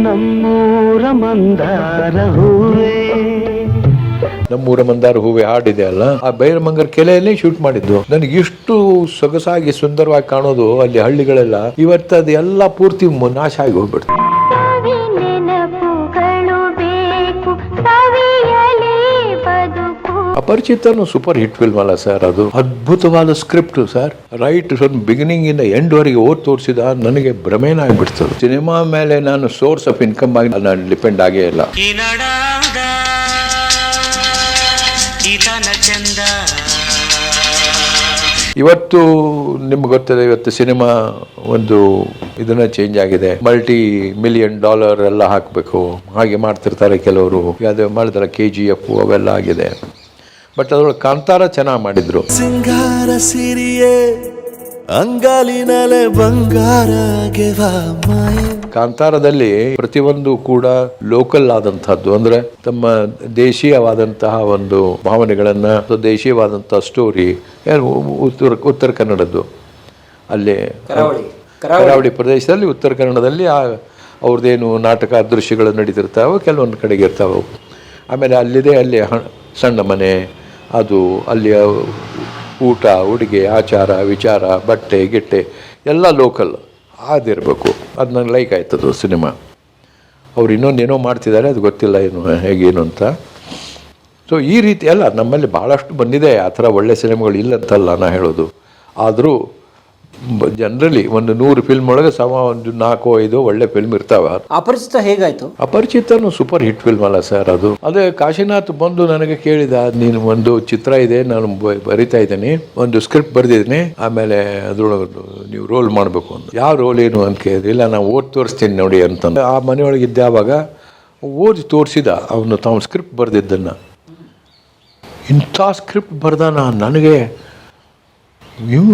ನಮ್ಮೂರ ಮಂದಾರ ಹೂವೆ. ನಮ್ಮೂರ ಮಂದಾರ ಹೂವೆ ಹಾಡಿದೆ ಅಲ್ಲ? ಆ ಬೈರಮಂಗರ್ ಕೆಲೆಯಲ್ಲಿ ಶೂಟ್ ಮಾಡಿದ್ದು. ನನಗೆ ಇಷ್ಟು ಸೊಗಸಾಗಿ ಸುಂದರವಾಗಿ ಕಾಣೋದು ಅಲ್ಲಿ ಹಳ್ಳಿಗಳೆಲ್ಲ. ಇವತ್ತು ಅದು ಎಲ್ಲ ಪೂರ್ತಿ ನಾಶ ಆಗಿ ಹೋಗ್ಬಿಡ್ತು. ಅಪರಿಚಿತನು ಸೂಪರ್ ಹಿಟ್ ಫಿಲ್ಮ್ ಅಲ್ಲ ಸರ್ ಅದು ಅದ್ಭುತವಾದ ಸ್ಕ್ರಿಪ್ಟ್ ಸರ್ ರೈಟ್ ಬಿಗಿನಿಂಗ್ ಇಂದ ಎಂಡ್ ವರೆಗೆ ಓದ್ ತೋರಿಸಿದ ನನಗೆ ಭ್ರಮೇನ ಆಗ್ಬಿಡ್ತದೆ ಸಿನಿಮಾ ಮೇಲೆ ನಾನು ಸೋರ್ಸ್ ಆಫ್ ಇನ್ಕಮ್ ಆಗಿ ನಾನು ಡಿಪೆಂಡ್ ಆಗೇ ಇಲ್ಲ. ಇವತ್ತು ನಿಮ್ಗೆ ಗೊತ್ತಿದೆ ಇವತ್ತು ಸಿನಿಮಾ ಒಂದು ಇದನ್ನ ಚೇಂಜ್ ಆಗಿದೆ. ಮಲ್ಟಿ ಮಿಲಿಯನ್ ಡಾಲರ್ ಎಲ್ಲ ಹಾಕಬೇಕು. ಹಾಗೆ ಮಾಡ್ತಿರ್ತಾರೆ ಕೆಲವರು. ಅದು ಮಾಡಿದ್ರೆ ಕೆ ಜಿ ಎಫ್ ಅವೆಲ್ಲ ಆಗಿದೆ. ಬಟ್ ಅದ್ರೊಳಗೆ ಕಾಂತಾರ ಚೆನ್ನಾಗಿ ಮಾಡಿದ್ರು. ಸಿಂಗಾರ ಸಿರಿಯೇ ಅಂಗಾಲಿನಲೆ ಬಂಗಾರ ಕಾಂತಾರದಲ್ಲಿ ಪ್ರತಿಯೊಂದು ಕೂಡ ಲೋಕಲ್ ಆದಂತಹದ್ದು ಅಂದ್ರೆ ತಮ್ಮ ದೇಶೀಯವಾದಂತಹ ಒಂದು ಭಾವನೆಗಳನ್ನ ಅಥವಾ ದೇಶೀಯವಾದಂತಹ ಸ್ಟೋರಿ ಉತ್ತರ ಉತ್ತರ ಕನ್ನಡದ್ದು. ಅಲ್ಲಿ ಕರಾವಳಿ ಪ್ರದೇಶದಲ್ಲಿ ಉತ್ತರ ಕನ್ನಡದಲ್ಲಿ ಆ ಅವ್ರದ್ದೇನು ನಾಟಕ ದೃಶ್ಯಗಳು ನಡೀತಿರ್ತಾವೆ ಕೆಲವೊಂದು ಕಡೆಗೆ ಇರ್ತಾವೆ. ಆಮೇಲೆ ಅಲ್ಲಿದೆ ಅಲ್ಲಿ ಸಣ್ಣ ಮನೆ ಅದು ಅಲ್ಲಿಯ ಊಟ, ಉಡುಗೆ, ಆಚಾರ, ವಿಚಾರ, ಬಟ್ಟೆ, ಗಿಟ್ಟೆ, ಎಲ್ಲ ಲೋಕಲ್ ಆದಿರಬೇಕು ಅದು ನಂಗೆ ಲೈಕ್ ಆಯ್ತದು ಸಿನಿಮಾ ಅವ್ರು ಇನ್ನೊಂದೇನೋ ಮಾಡ್ತಿದ್ದಾರೆ ಅದು ಗೊತ್ತಿಲ್ಲ ಏನು ಹೇಗೇನು ಅಂತ. ಸೊ ಈ ರೀತಿ ಅಲ್ಲ ನಮ್ಮಲ್ಲಿ ಭಾಳಷ್ಟು ಬಂದಿದೆ. ಆ ಥರ ಒಳ್ಳೆ ಸಿನಿಮಾಗಳು ಇಲ್ಲ ಅಂತಲ್ಲ ನಾ ಹೇಳೋದು. ಆದರೂ ಜನರಲಿ ಒಂದು ನೂರು ಫಿಲ್ಮ್ ಒಳಗೆ ಸಮ ಒಂದು ನಾಲ್ಕು ಐದು ಒಳ್ಳೆ ಫಿಲ್ಮ್ ಇರ್ತಾವ. ಅಪರಿಚಿತ ಹೇಗಾಯ್ತು? ಅಪರಿಚಿತನು ಸೂಪರ್ ಹಿಟ್ ಫಿಲ್ಮ್ ಅಲ್ಲ ಸರ್ ಅದು. ಅದೇ ಕಾಶಿನಾಥ್ ಬಂದು ನನಗೆ ಕೇಳಿದ ನೀನು ಒಂದು ಚಿತ್ರ ಇದೆ ನಾನು ಬರಿತಾ ಇದ್ದೀನಿ ಒಂದು ಸ್ಕ್ರಿಪ್ಟ್ ಬರೆದಿದ್ದೀನಿ ಆಮೇಲೆ ಅದ್ರೊಳಗೆ ನೀವು ರೋಲ್ ಮಾಡಬೇಕು ಅಂತ. ಯಾವ ರೋಲ್ ಏನು ಅಂತ ಕೇಳಿದ್ರೆ ಇಲ್ಲ ನಾನು ಓದಿ ತೋರಿಸ್ತೀನಿ ನೋಡಿ ಅಂತಂದು. ಆ ಮನೆಯೊಳಗೆ ಇದ್ದೆ ಆವಾಗ ಓದಿ ತೋರಿಸಿದ ಅವನು ತಾವು ಸ್ಕ್ರಿಪ್ಟ್ ಬರೆದಿದ್ದನ್ನು. ಇಂಥ ಸ್ಕ್ರಿಪ್ಟ್ ಬರ್ದಾನ ನನಗೆ? ನೀವು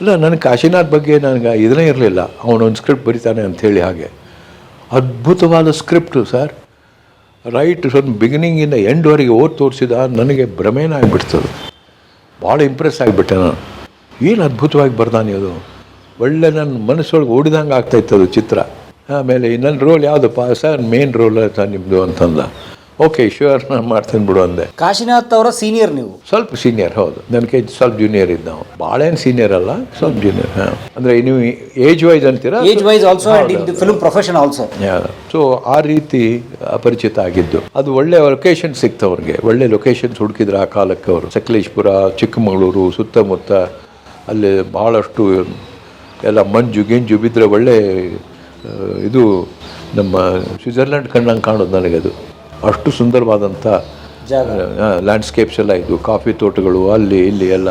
ಇಲ್ಲ ನನಗೆ ಕಾಶಿನಾಥ್ ಬಗ್ಗೆ ನನಗೆ ಇದನ್ನೇ ಇರಲಿಲ್ಲ. ಅವನೊಂದು ಸ್ಕ್ರಿಪ್ಟ್ ಬರಿತಾನೆ ಅಂಥೇಳಿ ಹಾಗೆ. ಅದ್ಭುತವಾದ ಸ್ಕ್ರಿಪ್ಟು ಸರ್. ರೈಟ್ ಫ್ರಮ್ ಬಿಗಿನಿಂಗಿಂದ ಎಂಡ್ವರೆಗೆ ಓದಿ ತೋರಿಸಿದ ನನಗೆ ಭ್ರಮೇನ ಆಗಿಬಿಡ್ತದೆ. ಭಾಳ ಇಂಪ್ರೆಸ್ ಆಗಿಬಿಟ್ಟೆ ನಾನು. ಏನು ಅದ್ಭುತವಾಗಿ ಬರ್ದಾನೆ ಅದು. ಒಳ್ಳೆ ನನ್ನ ಮನಸ್ಸೊಳಗೆ ಓಡಿದಂಗೆ ಆಗ್ತಾಯಿತ್ತು ಅದು ಚಿತ್ರ. ಆಮೇಲೆ ನನ್ನ ರೋಲ್ ಯಾವುದಪ್ಪ? ಸರ್ ಮೇನ್ ರೋಲ್ ಆಯ್ತಾ ನಿಮ್ಮದು ಅಂತಂದ. ಓಕೆ ಶ್ಯೂರ್ ನಾನು ಮಾಡ್ತೀನಿ ಬಿಡು ಅಂದೆ. ಕಾಶಿನಾಥ್ ಅವರ ಸೀನಿಯರ್ ನೀವು. ಸ್ವಲ್ಪ ಸೀನಿಯರ್ ಹೌದು. ನನಗೆ ಸ್ವಲ್ಪ ಜೂನಿಯರ್ ಇದ್ದ ನಾವು ಭಾಳ ಏನು ಸೀನಿಯರ್ ಅಲ್ಲ ಸ್ವಲ್ಪ ಜೂನಿಯರ್ ಹಾಂ. ಅಂದರೆ ನೀವು ಏಜ್ ವೈಸ್ ಅಂತೀರಾ age wise also and in film profession also so ಆ ರೀತಿ ಅಪರಿಚಿತ ಆಗಿದ್ದು. ಅದು ಒಳ್ಳೆ ಲೊಕೇಶನ್ ಸಿಕ್ತ ಅವ್ರಿಗೆ ಒಳ್ಳೆ ಲೊಕೇಶನ್ಸ್ ಹುಡುಕಿದ್ರು ಆ ಕಾಲಕ್ಕೆ ಅವರು. ಸಕಲೇಶ್ಪುರ ಚಿಕ್ಕಮಗಳೂರು ಸುತ್ತಮುತ್ತ ಅಲ್ಲಿ ಭಾಳಷ್ಟು ಎಲ್ಲ ಮಂಜು ಗಿಂಜು ಬಿದ್ದರೆ ಒಳ್ಳೆ ಇದು ನಮ್ಮ ಸ್ವಿಟ್ಜರ್ಲೆಂಡ್ ಕಂಡಂಗೆ ಕಾಣೋದು ನನಗದು ಅಷ್ಟು ಸುಂದರವಾದಂಥ. ಲ್ಯಾಂಡ್ಸ್ಕೇಪ್ಸ್ ಎಲ್ಲ ಇದ್ವು. ಕಾಫಿ ತೋಟಗಳು ಅಲ್ಲಿ ಇಲ್ಲಿ ಎಲ್ಲ.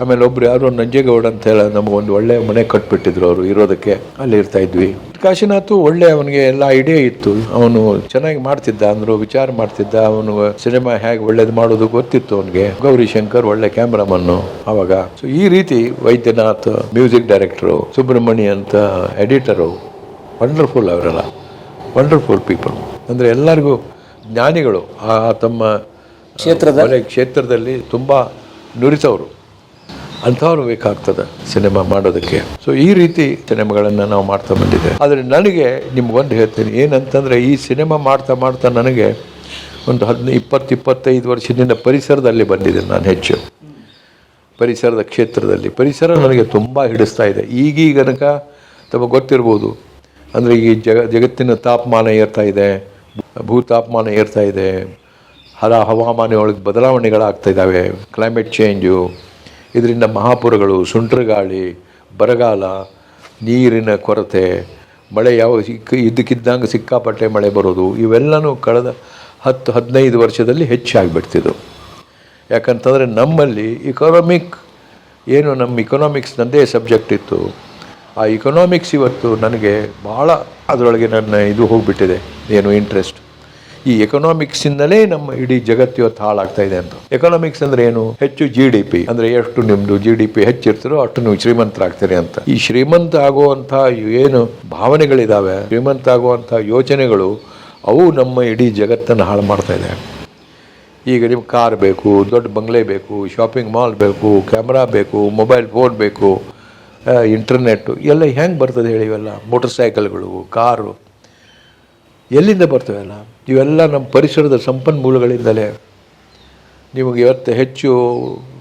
ಆಮೇಲೆ ಒಬ್ರು ಯಾರೋ ನಂಜೇಗೌಡ ಅಂತ ಹೇಳ ನಮಗೊಂದು ಒಳ್ಳೆಯ ಮನೆ ಕಟ್ಬಿಟ್ಟಿದ್ರು ಅವರು. ಇರೋದಕ್ಕೆ ಅಲ್ಲಿ ಇರ್ತಾ ಇದ್ವಿ. ಕಾಶಿನಾಥು ಒಳ್ಳೆ ಅವನಿಗೆ ಎಲ್ಲ ಐಡಿಯಾ ಇತ್ತು. ಅವನು ಚೆನ್ನಾಗಿ ಮಾಡ್ತಿದ್ದ ಅಂದ್ರೆ ವಿಚಾರ ಮಾಡ್ತಿದ್ದ. ಅವನು ಸಿನಿಮಾ ಹೇಗೆ ಒಳ್ಳೇದು ಮಾಡೋದು ಗೊತ್ತಿತ್ತು ಅವನಿಗೆ. ಗೌರಿ ಶಂಕರ್ ಒಳ್ಳೆ ಕ್ಯಾಮ್ರಾಮನ್ನು ಅವಾಗ. ಸೊ ಈ ರೀತಿ ವೈದ್ಯನಾಥ್ ಮ್ಯೂಸಿಕ್ ಡೈರೆಕ್ಟರು ಸುಬ್ರಹ್ಮಣ್ಯ ಅಂತ ಎಡಿಟರು ವಂಡರ್ಫುಲ್ ಅವರೆಲ್ಲ. ವಂಡರ್ಫುಲ್ ಪೀಪಲ್ ಅಂದರೆ ಎಲ್ಲರಿಗೂ ಜ್ಞಾನಿಗಳು ಆ ತಮ್ಮ ಕ್ಷೇತ್ರದ? ಕ್ಷೇತ್ರದಲ್ಲಿ ತುಂಬ ನುರಿತವರು. ಅಂಥವ್ರು ಬೇಕಾಗ್ತದೆ ಸಿನಿಮಾ ಮಾಡೋದಕ್ಕೆ. ಸೊ ಈ ರೀತಿ ಸಿನಿಮಾಗಳನ್ನು ನಾವು ಮಾಡ್ತಾ ಬಂದಿದ್ದೇವೆ ಆದರೆ ನನಗೆ ನಿಮ್ಗೊಂದು ಹೇಳ್ತೀನಿ ಏನಂತಂದರೆ ಈ ಸಿನಿಮಾ ಮಾಡ್ತಾ ಮಾಡ್ತಾ ನನಗೆ ಒಂದು ಹದಿನೈದು ಇಪ್ಪತ್ತು ಇಪ್ಪತ್ತೈದು ವರ್ಷದಿಂದ ಪರಿಸರದಲ್ಲಿ ಬಂದಿದ್ದೇನೆ ನಾನು ಹೆಚ್ಚು. ಪರಿಸರದ ಕ್ಷೇತ್ರದಲ್ಲಿ. ಪರಿಸರ ನನಗೆ ತುಂಬ ಹಿಡಿಸ್ತಾ ಇದೆ. ಈಗೀಗ ತನಕ ತಮಗೆ ಗೊತ್ತಿರ್ಬೋದು. ಅಂದರೆ ಈ ಜಗ ಜಗತ್ತಿನ ತಾಪಮಾನ ಏರ್ತಾ ಇದೆ. ಭೂ ತಾಪಮಾನ ಏರ್ತಾ ಇದೆ. ಹಲ ಹವಾಮಾನ ಒಳಗೆ ಬದಲಾವಣೆಗಳಾಗ್ತಾ ಇದ್ದಾವೆ. ಕ್ಲೈಮೇಟ್ ಚೇಂಜು ಇದರಿಂದ ಮಹಾಪುರಗಳು, ಸುಂಟ್ರಗಾಳಿ, ಬರಗಾಲ, ನೀರಿನ ಕೊರತೆ, ಮಳೆ ಯಾವ ಸಿಕ್ಕ ಇದ್ದಕ್ಕಿದ್ದಂಗೆ ಸಿಕ್ಕಾಪಟ್ಟೆ ಮಳೆ ಬರೋದು, ಇವೆಲ್ಲನೂ ಕಳೆದ ಹತ್ತು, ಹದಿನೈದು ವರ್ಷದಲ್ಲಿ ಹೆಚ್ಚಾಗಿಬಿಡ್ತಿದ್ದು ಯಾಕಂತಂದರೆ ನಮ್ಮಲ್ಲಿ ಇಕನಾಮಿಕ್ ಏನು ನಮ್ಮ ಇಕನಾಮಿಕ್ಸ್ನದ್ದೇ ಸಬ್ಜೆಕ್ಟ್ ಇತ್ತು. ಆ ಇಕನಾಮಿಕ್ಸ್ ಇವತ್ತು ನನಗೆ ಭಾಳ ಅದರೊಳಗೆ ನನ್ನ ಇದು ಹೋಗಿಬಿಟ್ಟಿದೆ, ಏನು ಇಂಟ್ರೆಸ್ಟ್ ಈ ಎಕನಾಮಿಕ್ಸಿಂದಲೇ ನಮ್ಮ ಇಡೀ ಜಗತ್ತು ಇವತ್ತು ಹಾಳಾಗ್ತಾ ಇದೆ ಅಂತ. ಎಕನಾಮಿಕ್ಸ್ ಅಂದ್ರೆ ಏನು? ಹೆಚ್ಚು ಜಿ ಡಿ ಪಿ ಅಂದ್ರೆ ಎಷ್ಟು ನಿಮ್ದು ಜಿ ಡಿ ಪಿ ಹೆಚ್ಚಿರ್ತೀರೋ ಅಷ್ಟು ನೀವು ಶ್ರೀಮಂತರಾಗ್ತೀರಿ ಅಂತ. ಈ ಶ್ರೀಮಂತ ಆಗುವಂಥ ಏನು ಭಾವನೆಗಳಿದ್ದಾವೆ ಶ್ರೀಮಂತ ಆಗುವಂಥ ಯೋಚನೆಗಳು, ಅವು ನಮ್ಮ ಇಡೀ ಜಗತ್ತನ್ನು ಹಾಳು ಮಾಡ್ತಾ ಇದೆ. ಈಗ ನಿಮ್ಗೆ ಕಾರ್ ಬೇಕು, ದೊಡ್ಡ ಬಂಗ್ಲೆ ಬೇಕು ಶಾಪಿಂಗ್ ಮಾಲ್ ಬೇಕು ಕ್ಯಾಮ್ರಾ ಬೇಕು ಮೊಬೈಲ್ ಫೋನ್ ಬೇಕು. ಇಂಟರ್ನೆಟ್ಟು ಎಲ್ಲ ಹೆಂಗೆ ಬರ್ತದೆ ಹೇಳಿ ಇವೆಲ್ಲ? ಮೋಟರ್ ಸೈಕಲ್ಗಳು ಕಾರು. ಎಲ್ಲಿಂದ ಬರ್ತವೆಲ್ಲ ಇವೆಲ್ಲ ನಮ್ಮ ಪರಿಸರದ ಸಂಪನ್ಮೂಲಗಳಿಂದಲೇ. ನಿಮಗೆ ಇವತ್ತು ಹೆಚ್ಚು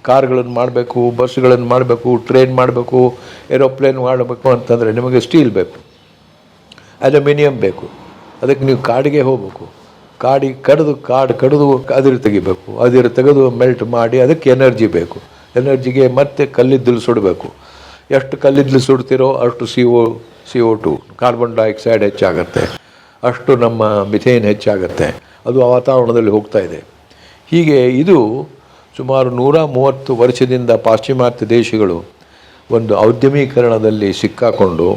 ಕಾರ್ಗಳನ್ನು ಮಾಡಬೇಕು ಬಸ್ಗಳನ್ನು ಮಾಡಬೇಕು ಟ್ರೈನ್ ಮಾಡಬೇಕು ಏರೋಪ್ಲೇನ್ ಮಾಡಬೇಕು ಅಂತಂದರೆ ನಿಮಗೆ ಸ್ಟೀಲ್ ಬೇಕು. ಅಲ್ಯೂಮಿನಿಯಂ ಬೇಕು. ಅದಕ್ಕೆ ನೀವು ಕಾಡಿಗೆ ಹೋಗಬೇಕು. ಕಾಡಿಗೆ ಕಡಿದು, ಕಾಡು ಕಡಿದು ಅದಿರು ತೆಗಿಬೇಕು. ಅದಿರು ತೆಗೆದು ಮೆಲ್ಟ್ ಮಾಡಿ ಅದಕ್ಕೆ ಎನರ್ಜಿ ಬೇಕು. ಎನರ್ಜಿಗೆ ಮತ್ತೆ ಕಲ್ಲಿದ್ದಲು ಸುಡಬೇಕು. ಎಷ್ಟು ಕಲ್ಲಿದ್ದಲು ಸುಡ್ತಿರೋ ಅಷ್ಟು C O C O two carbon dioxide ಹೆಚ್ಚಾಗುತ್ತೆ. ಅಷ್ಟು ನಮ್ಮ ಮಿಥೇನ್ ಹೆಚ್ಚಾಗತ್ತೆ. ಅದು ವಾತಾವರಣದಲ್ಲಿ ಹೋಗ್ತಾ ಇದೆ. ಹೀಗೆ ಇದು ಸುಮಾರು ನೂರ ಮೂವತ್ತು ವರ್ಷದಿಂದ ಪಾಶ್ಚಿಮಾತ್ಯ ದೇಶಗಳು ಒಂದು ಔದ್ಯಮೀಕರಣದಲ್ಲಿ ಸಿಕ್ಕಾಕೊಂಡು